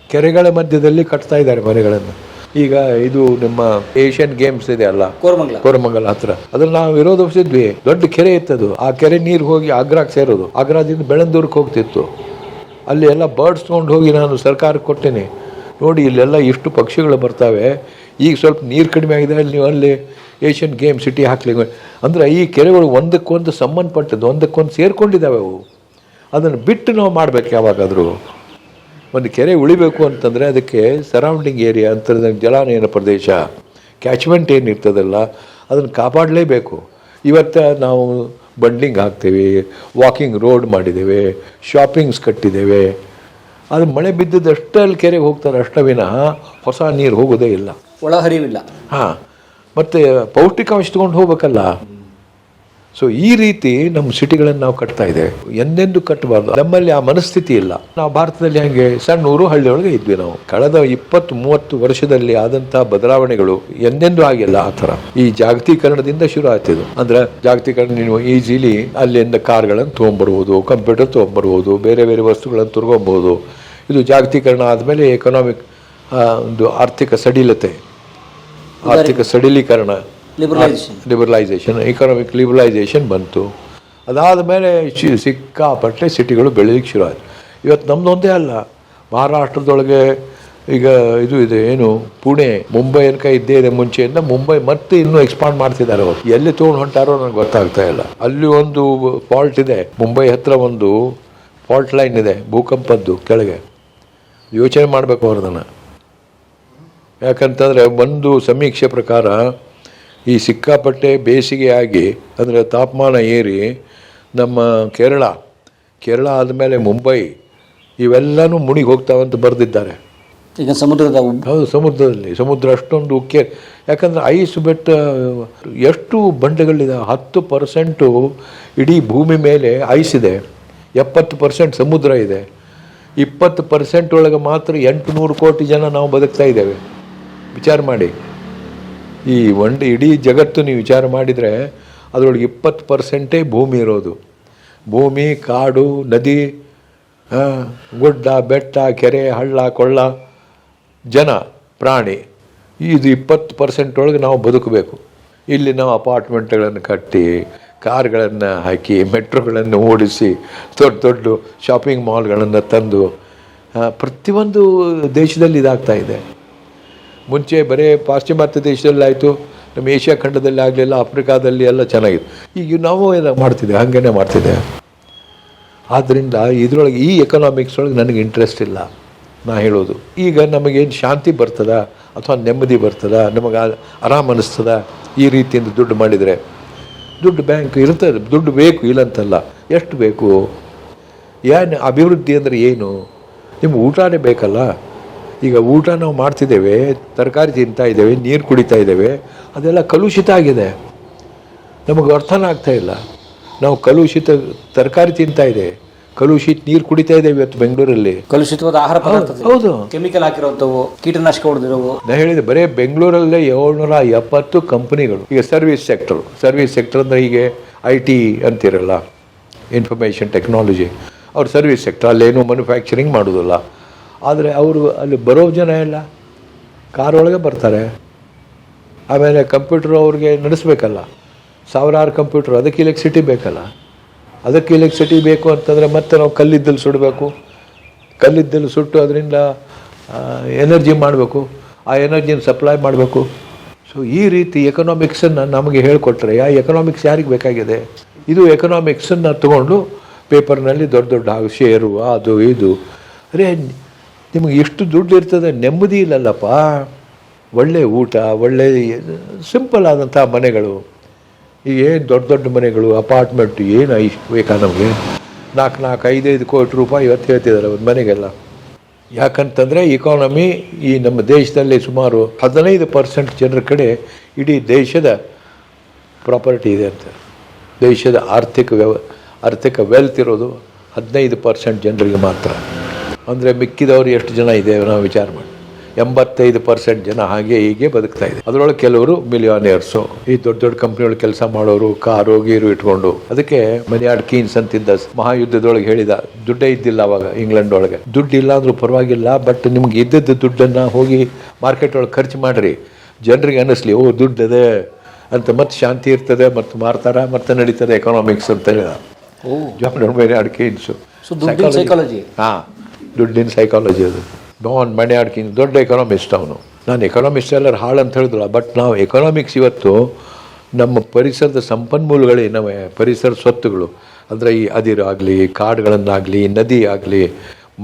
ಕೆರೆಗಳ ಮಧ್ಯದಲ್ಲಿ ಕಟ್ತಾ ಇದ್ದಾರೆ ಮನೆಗಳನ್ನು. ಈಗ ಇದು ನಮ್ಮ ಏಷ್ಯನ್ ಗೇಮ್ಸ್ ಇದೆ ಅಲ್ಲ? ಕೋರಮಂಗಲ. ಕೋರಮಂಗಲ ಹತ್ರ. ಅದ್ರಲ್ಲಿ ನಾವು ವಿರೋಧಿಸಿದ್ವಿ ದೊಡ್ಡ ಕೆರೆ ಇತ್ತದು. ಆ ಕೆರೆ ನೀರು ಹೋಗಿ ಆಗ್ರಾಕ್ಕೆ ಸೇರೋದು. ಆಗ್ರಾದಿಂದ ಬೆಳಂದೂರ್ಗೆ ಹೋಗ್ತಿತ್ತು. ಅಲ್ಲಿ ಎಲ್ಲ ಬರ್ಡ್ಸ್ ತೊಗೊಂಡು ಹೋಗಿ ನಾನು ಸರ್ಕಾರಕ್ಕೆ ಕೊಟ್ಟೇನೆ. ನೋಡಿ, ಇಲ್ಲೆಲ್ಲ ಇಷ್ಟು ಪಕ್ಷಿಗಳು ಬರ್ತವೆ. ಈಗ ಸ್ವಲ್ಪ ನೀರು ಕಡಿಮೆ ಆಗಿದೆ, ಅಲ್ಲಿ ನೀವು ಅಲ್ಲಿ ಏಷ್ಯನ್ ಗೇಮ್ ಸಿಟಿ ಹಾಕ್ಲಿ. ಅಂದರೆ ಈ ಕೆರೆಗಳು ಒಂದಕ್ಕೊಂದು ಸಂಬಂಧಪಟ್ಟದ್ದು, ಒಂದಕ್ಕೊಂದು ಸೇರಿಕೊಂಡಿದ್ದಾವೆ ಅವು. ಅದನ್ನು ಬಿಟ್ಟು ನಾವು ಮಾಡಬೇಕು ಯಾವಾಗಾದರೂ. ಒಂದು ಕೆರೆ ಉಳಿಬೇಕು ಅಂತಂದರೆ ಅದಕ್ಕೆ ಸರೌಂಡಿಂಗ್ ಏರಿಯಾ ಅಂತಂದ್ರೆ ಜಲಾನಯನ ಪ್ರದೇಶ ಕ್ಯಾಚ್ಮೆಂಟ್ ಏನು ಇರ್ತದಲ್ಲ, ಅದನ್ನು ಕಾಪಾಡಲೇಬೇಕು. ಇವತ್ತು ನಾವು ಬಂಡ್ಲಿಂಗ್ ಹಾಕ್ತೇವೆ ವಾಕಿಂಗ್ ರೋಡ್ ಮಾಡಿದ್ದೇವೆ ಶಾಪಿಂಗ್ಸ್ ಕಟ್ಟಿದ್ದೇವೆ. ಅದು ಮಳೆ ಬಿದ್ದಿದ್ದಷ್ಟೇ ಅಲ್ಲಿ ಕೆರೆಗೆ ಹೋಗ್ತಾರೆ ಅಷ್ಟ ವಿನಃ ಹೊಸ ನೀರು ಹೋಗೋದೇ ಇಲ್ಲ. ಒಳಹರಿವಿಲ್ಲ. ಹಾಂ ಮತ್ತು ಪೌಷ್ಟಿಕಾಂಶ ತೊಗೊಂಡು ಹೋಗ್ಬೇಕಲ್ಲ. ಸೊ ಈ ರೀತಿ ನಮ್ಮ ಸಿಟಿಗಳನ್ನು ನಾವು ಕಟ್ತಾ ಇದೆ ಎಂದೆಂದು ಕಟ್ಟಬಾರ್ದು. ನಮ್ಮಲ್ಲಿ ಆ ಮನಸ್ಥಿತಿ ಇಲ್ಲ. ನಾವು ಭಾರತದಲ್ಲಿ ಹಾಗೆ ಸಣ್ಣ ಊರು ಹಳ್ಳಿಯೊಳಗೆ ಇದ್ವಿ ನಾವು. ಕಳೆದ ಇಪ್ಪತ್ತು ಮೂವತ್ತು ವರ್ಷದಲ್ಲಿ ಆದಂತಹ ಬದಲಾವಣೆಗಳು ಎಂದೆಂದು ಆಗಿಲ್ಲ ಆ ಥರ. ಈ ಜಾಗತೀಕರಣದಿಂದ ಶುರು ಆಗ್ತಿದ್ದು ಅಂದ್ರೆ ಜಾಗತೀಕರಣ ನೀವು ಈಜಿಲಿ ಅಲ್ಲಿಂದ ಕಾರ್ಗಳನ್ನು ತೊಗೊಂಬರ್ಬೋದು, ಕಂಪ್ಯೂಟರ್ ತೊಗೊಂಬರ್ಬೋದು, ಬೇರೆ ಬೇರೆ ವಸ್ತುಗಳನ್ನು ತೊಗೊಂಬೋದು ಇದು ಜಾಗತೀಕರಣ ಆದಮೇಲೆ ಎಕನಾಮಿಕ್ ಒಂದು ಆರ್ಥಿಕ ಸಡಿಲತೆ, ಆರ್ಥಿಕ ಸಡಿಲೀಕರಣ. ಲಿಬರಲೈಸೇಷನ್ ಲಿಬರಲೈಸೇಷನ್ ಎಕನಾಮಿಕ್ ಲಿಬರಲೈಸೇಷನ್ ಬಂತು. ಅದಾದ ಮೇಲೆ ಸಿಕ್ಕಾಪಟ್ಟೆ ಸಿಟಿಗಳು ಬೆಳೀಲಿಕ್ಕೆ ಶುರು ಆಯ್ತು. ಇವತ್ತು ನಮ್ಮದೊಂದೇ ಅಲ್ಲ. ಮಹಾರಾಷ್ಟ್ರದೊಳಗೆ ಈಗ ಇದು ಇದೆ, ಏನು, ಪುಣೆ ಮುಂಬೈ ಅನ್ಕ ಇದ್ದೇ ಇದೆ ಮುಂಚೆಯಿಂದ, ಮುಂಬೈ ಮತ್ತೆ ಇನ್ನೂ ಎಕ್ಸ್ಪಾಂಡ್ ಮಾಡ್ತಿದ್ದಾರೆ ಅವರು. ಎಲ್ಲಿ ತೊಗೊಂಡು ಹೊಂಟಾರೋ ನನಗೆ ಗೊತ್ತಾಗ್ತಾ ಇಲ್ಲ. ಅಲ್ಲಿ ಒಂದು ಫಾಲ್ಟ್ ಇದೆ. ಮುಂಬೈ ಹತ್ರ ಒಂದು ಫಾಲ್ಟ್ ಲೈನ್ ಇದೆ, ಭೂಕಂಪದ್ದು ಕೆಳಗೆ. ಯೋಚನೆ ಮಾಡಬೇಕು ಅವ್ರದನ್ನು ಯಾಕಂತಂದರೆ ಒಂದು ಸಮೀಕ್ಷೆ ಪ್ರಕಾರ ಈ ಸಿಕ್ಕಾಪಟ್ಟೆ ಬೇಸಿಗೆಯಾಗಿ ಅಂದರೆ ತಾಪಮಾನ ಏರಿ ನಮ್ಮ ಕೇರಳ ಕೇರಳ ಆದಮೇಲೆ ಮುಂಬೈ ಇವೆಲ್ಲನೂ ಮುಣಿಗೆ ಹೋಗ್ತಾವಂತ ಬರೆದಿದ್ದಾರೆ. ಈಗ ಸಮುದ್ರದ ಹೌದು ಸಮುದ್ರದಲ್ಲಿ ಸಮುದ್ರ ಅಷ್ಟೊಂದು ಉಕ್ಕೆ ಯಾಕಂದರೆ ಐಸ್ ಬೆಟ್ಟ ಎಷ್ಟು ಬಂಡೆಗಳಿದೆ ಹತ್ತು ಪರ್ಸೆಂಟು ಇಡೀ ಭೂಮಿ ಮೇಲೆ ಐಸ್ ಇದೆ ಎಪ್ಪತ್ತು ಪರ್ಸೆಂಟ್ ಸಮುದ್ರ ಇದೆ ಇಪ್ಪತ್ತು ಪರ್ಸೆಂಟ್ ಒಳಗೆ ಮಾತ್ರ ಎಂಟು ನೂರು ಕೋಟಿ ಜನ ನಾವು ಬದುಕ್ತಾ ಇದ್ದೇವೆ. ವಿಚಾರ ಮಾಡಿ. ಈ ಒಂದು ಇಡೀ ಜಗತ್ತು ನೀವು ವಿಚಾರ ಮಾಡಿದರೆ ಅದರೊಳಗೆ ಇಪ್ಪತ್ತು ಪರ್ಸೆಂಟೇ ಭೂಮಿ ಇರೋದು. ಭೂಮಿ, ಕಾಡು, ನದಿ ಗುಡ್ಡ, ಬೆಟ್ಟ, ಕೆರೆ, ಹಳ್ಳ, ಕೊಳ್ಳ, ಜನ, ಪ್ರಾಣಿ. ಇದು ಇಪ್ಪತ್ತು ಪರ್ಸೆಂಟ್ ಒಳಗೆ ನಾವು ಬದುಕಬೇಕು. ಇಲ್ಲಿ ನಾವು ಅಪಾರ್ಟ್ಮೆಂಟ್ಗಳನ್ನು ಕಟ್ಟಿ, ಕಾರ್ಗಳನ್ನು ಹಾಕಿ, ಮೆಟ್ರೋಗಳನ್ನು ಓಡಿಸಿ, ದೊಡ್ಡ ದೊಡ್ಡ ಶಾಪಿಂಗ್ ಮಾಲ್ಗಳನ್ನು ತಂದು ಪ್ರತಿಯೊಂದು ದೇಶದಲ್ಲಿ ಇದಾಗ್ತಾ ಇದೆ. ಮುಂಚೆ ಬರೀ ಪಾಶ್ಚಿಮಾತ್ಯ ದೇಶದಲ್ಲಾಯಿತು, ನಮ್ಮ ಏಷ್ಯಾ ಖಂಡದಲ್ಲಿ ಆಗಲಿಲ್ಲ ಆಫ್ರಿಕಾದಲ್ಲಿ ಎಲ್ಲ ಚೆನ್ನಾಗಿತ್ತು. ಈಗ ನಾವು ಏನು ಮಾಡ್ತಿದ್ದೆ ಹಾಗೇನೆ ಮಾಡ್ತಿದ್ದೆ ಆದ್ದರಿಂದ ಇದರೊಳಗೆ ಈ ಎಕನಾಮಿಕ್ಸ್ ಒಳಗೆ ನನಗೆ ಇಂಟ್ರೆಸ್ಟ್ ಇಲ್ಲ, ನಾ ಹೇಳೋದು. ಈಗ ನಮಗೇನು ಶಾಂತಿ ಬರ್ತದ, ಅಥವಾ ನೆಮ್ಮದಿ ಬರ್ತದ, ನಮಗೆ ಆರಾಮ ಅನ್ನಿಸ್ತದ ಈ ರೀತಿಯಿಂದ ದುಡ್ಡು ಮಾಡಿದರೆ? ದುಡ್ಡು ಬ್ಯಾಂಕ್ ಇರ್ತದೆ ದುಡ್ಡು ಬೇಕು ಇಲ್ಲಂತಲ್ಲ, ಎಷ್ಟು ಬೇಕು? ಏನು ಅಭಿವೃದ್ಧಿ ಅಂದರೆ ಏನು? ನಿಮ್ಗೆ ಊಟನೇ ಬೇಕಲ್ಲ? ಈಗ ಊಟ ನಾವು ಮಾಡ್ತಿದ್ದೇವೆ ತರಕಾರಿ ತಿಂತಾ ಇದ್ದೇವೆ ನೀರು ಕುಡಿತಾ ಇದ್ದೇವೆ ಅದೆಲ್ಲ ಕಲುಷಿತ ಆಗಿದೆ. ನಮಗೆ ಅರ್ಥನೇ ಆಗ್ತಾ ಇಲ್ಲ. ನಾವು ಕಲುಷಿತ ತರಕಾರಿ ತಿಂತಾ ಇದೆ ಕಲುಷಿತ ನೀರು ಕುಡಿತಾ ಇದ್ದೇವೆ ಇವತ್ತು ಬೆಂಗಳೂರಲ್ಲಿ. ಕಲುಷಿತವಾದ ಆಹಾರ ಹೌದು ಕೆಮಿಕಲ್ ಹಾಕಿರುವಂಥವು ಕೀಟನಾಶಕ ಹೊಡೆದಿರೋವು. ನಾ ಹೇಳಿದೆ ಬರೀ ಬೆಂಗಳೂರಲ್ಲೇ ಏಳ್ನೂರ ಎಪ್ಪತ್ತು ಕಂಪನಿಗಳು. ಈಗ ಸರ್ವಿಸ್ ಸೆಕ್ಟರ್ ಸರ್ವಿಸ್ ಸೆಕ್ಟರ್ ಅಂದರೆ ಹೀಗೆ ಐ ಟಿ ಅಂತಿರಲ್ಲ ಇನ್ಫಾರ್ಮೇಷನ್ ಟೆಕ್ನಾಲಜಿ. ಅವ್ರ ಸರ್ವಿಸ್ ಸೆಕ್ಟರ್ ಅಲ್ಲೇನು ಮ್ಯಾನುಫ್ಯಾಕ್ಚರಿಂಗ್ ಮಾಡೋದಿಲ್ಲ. ಆದರೆ ಅವರು ಅಲ್ಲಿ ಬರೋ ಜನ ಎಲ್ಲ ಕಾರೊಳಗೆ ಬರ್ತಾರೆ. ಆಮೇಲೆ ಕಂಪ್ಯೂಟರ್ ಅವ್ರಿಗೆ ನಡೆಸ್ಬೇಕಲ್ಲ. ಸಾವಿರಾರು ಕಂಪ್ಯೂಟರ್, ಅದಕ್ಕೆ ಎಲೆಕ್ಟ್ರಿಸಿಟಿ ಬೇಕಲ್ಲ. ಅದಕ್ಕೆ ಎಲೆಕ್ಟ್ರಿಸಿಟಿ ಬೇಕು ಅಂತಂದರೆ ಮತ್ತೆ ನಾವು ಕಲ್ಲಿದ್ದಲ್ಲಿ ಸುಡಬೇಕು. ಕಲ್ಲಿದ್ದಲ್ಲಿ ಸುಟ್ಟು ಅದರಿಂದ ಎನರ್ಜಿ ಮಾಡಬೇಕು. ಆ ಎನರ್ಜಿನ ಸಪ್ಲೈ ಮಾಡಬೇಕು. ಸೊ ಈ ರೀತಿ ಎಕನಾಮಿಕ್ಸನ್ನು ನಮಗೆ ಹೇಳಿಕೊಟ್ರೆ, ಆ ಎಕನಾಮಿಕ್ಸ್ ಯಾರಿಗೆ ಬೇಕಾಗಿದೆ? ಇದು ಎಕನಾಮಿಕ್ಸನ್ನು ತಗೊಂಡು ಪೇಪರ್ನಲ್ಲಿ ದೊಡ್ಡ ದೊಡ್ಡ ಶೇರು ಅದು, ಇದು. ಅರೇ ನಿಮಗೆ ಎಷ್ಟು ದುಡ್ಡು ಇರ್ತದೆ ನೆಮ್ಮದಿ ಇಲ್ಲಲ್ಲಪ್ಪ. ಒಳ್ಳೆ ಊಟ, ಒಳ್ಳೆ ಸಿಂಪಲ್ ಆದಂಥ ಮನೆಗಳು. ಈಗ ಏನು ದೊಡ್ಡ ದೊಡ್ಡ ಮನೆಗಳು, ಅಪಾರ್ಟ್ಮೆಂಟ್, ಏನು ಐ ಬೇಕಾ ನಮಗೆ? ನಾಲ್ಕು ನಾಲ್ಕು ಐದೈದು ಕೋಟಿ ರೂಪಾಯಿ ಇವತ್ತು ಹೇಳ್ತಿದ್ದಾರೆ ಒಂದು ಮನೆಗೆಲ್ಲ. ಯಾಕಂತಂದರೆ ಇಕಾನಮಿ ಈ ನಮ್ಮ ದೇಶದಲ್ಲಿ ಸುಮಾರು ಹದಿನೈದು ಪರ್ಸೆಂಟ್ ಜನರ ಕಡೆ ಇಡೀ ದೇಶದ ಪ್ರಾಪರ್ಟಿ ಇದೆ ಅಂತ. ದೇಶದ ಆರ್ಥಿಕ ವ್ಯವ ಆರ್ಥಿಕ ವೆಲ್ತ್ ಇರೋದು ಹದಿನೈದು ಪರ್ಸೆಂಟ್ ಜನರಿಗೆ ಮಾತ್ರ. ಅಂದರೆ ಮಿಕ್ಕಿದವರು ಎಷ್ಟು ಜನ ಇದೆ ನಾವು ವಿಚಾರ ಮಾಡಿ. ಎಂಬತ್ತೈದು ಪರ್ಸೆಂಟ್ ಜನ ಹಾಗೆ ಹೀಗೆ ಬದುಕ್ತಾ ಇದೆ. ಅದರೊಳಗೆ ಕೆಲವರು ಮಿಲಿಯಾನಿಯರ್ಸು ಈ ದೊಡ್ಡ ದೊಡ್ಡ ಕಂಪ್ನಿಗಳು ಕೆಲಸ ಮಾಡೋರು ಕಾರು ಗೀರು ಇಟ್ಕೊಂಡು. ಅದಕ್ಕೆ ಮನಿಯಾಡ್ ಕೀನ್ಸ್ ಅಂತಿದ್ದ ಮಹಾಯುದ್ಧದೊಳಗೆ ಹೇಳಿದ ದುಡ್ಡೇ ಇದ್ದಿಲ್ಲ ಅವಾಗ ಇಂಗ್ಲೆಂಡ್ ಒಳಗೆ ದುಡ್ಡು ಇಲ್ಲ ಅಂದ್ರೂ ಪರವಾಗಿಲ್ಲ ಬಟ್ ನಿಮ್ಗೆ ಇದ್ದದ್ದು ದುಡ್ಡನ್ನು ಹೋಗಿ ಮಾರ್ಕೆಟ್ ಒಳಗೆ ಖರ್ಚು ಮಾಡಿರಿ. ಜನರಿಗೆ ಅನ್ನಿಸ್ಲಿ ಓ ದುಡ್ಡು ಅದೇ ಅಂತ ಮತ್ತೆ ಶಾಂತಿ ಇರ್ತದೆ ಮತ್ತು ಮಾರ್ತಾರ ಮತ್ತೆ ನಡೀತದೆ ಎಕನಾಮಿಕ್ಸ್ ಅಂತ ಹೇಳಿದ. ಓ. ಜಾನ್ ಮನಿಯಾಡ್ ಕೀನ್ಸು ಹಾಂ. ದುಡ್ಡಿನ ಸೈಕಾಲಜಿ ಅದು. ಡಾನ್ ಮಣಿಯಾಡ್ಕಿನ್ ದೊಡ್ಡ ಎಕನಾಮಿಸ್ಟ್ ಅವನು. ನಾನು ಎಕನಾಮಿಸ್ಟ್ ಎಲ್ಲರೂ ಹಾಳು ಅಂತ ಹೇಳಿದ್ರು ಬಟ್ ನಾವು ಎಕನಾಮಿಕ್ಸ್ ಇವತ್ತು ನಮ್ಮ ಪರಿಸರದ ಸಂಪನ್ಮೂಲಗಳೇ ನಮ್ಮ, ಪರಿಸರ ಸ್ವತ್ತುಗಳು. ಅಂದರೆ ಈ ಅದಿರು ಆಗಲಿ ಕಾಡುಗಳನ್ನಾಗಲಿ ನದಿ ಆಗಲಿ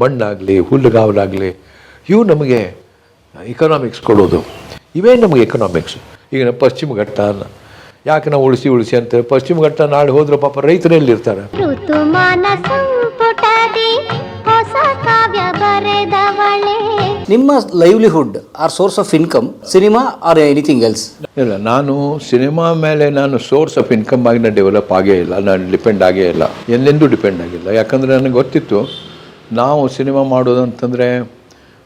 ಮಣ್ಣಾಗಲಿ, ಹುಲ್ಲುಗಾವಲಾಗಲಿ, ಇವು ನಮಗೆ ಇಕನಾಮಿಕ್ಸ್ ಕೊಡೋದು. ಇವೇ ನಮಗೆ ಎಕನಾಮಿಕ್ಸ್ ಈಗ ನಮ್ಮ ಪಶ್ಚಿಮ ಘಟ್ಟ ಯಾಕೆ ನಾವು ಉಳಿಸಿ ಉಳಿಸಿ ಅಂತ ಪಶ್ಚಿಮ ಘಟ್ಟ ನಾಳೆ ಹೋದ್ರೆ ಪಾಪ ರೈತರು ಎಲ್ಲಿರ್ತಾರೆ? ಋತುಮಾನ ಸಂಪುಟದಿ ಹೊಸ ಕಾವ್ಯ ಬರೆದವಳೆ. ನಿಮ್ಮ livelihood or source of income cinema or anything else ಇಲ್ಲ ನಾನು ಸಿನಿಮಾ ಮೇಲೆ ನಾನು ಸೋರ್ಸ್ ಆಫ್ ಇನ್ಕಮ್ ಆಗಿ ನಾನು ಡೆವಲಪ್ ಆಗೇ ಇಲ್ಲ ನಾನು ಡಿಪೆಂಡ್ ಆಗೇ ಇಲ್ಲ. ಎಲ್ಲೆಂದೂ ಡಿಪೆಂಡ್ ಆಗಿಲ್ಲ. ಯಾಕಂದರೆ ನನಗೆ ಗೊತ್ತಿತ್ತು ನಾವು ಸಿನಿಮಾ ಮಾಡೋದು ಅಂತಂದರೆ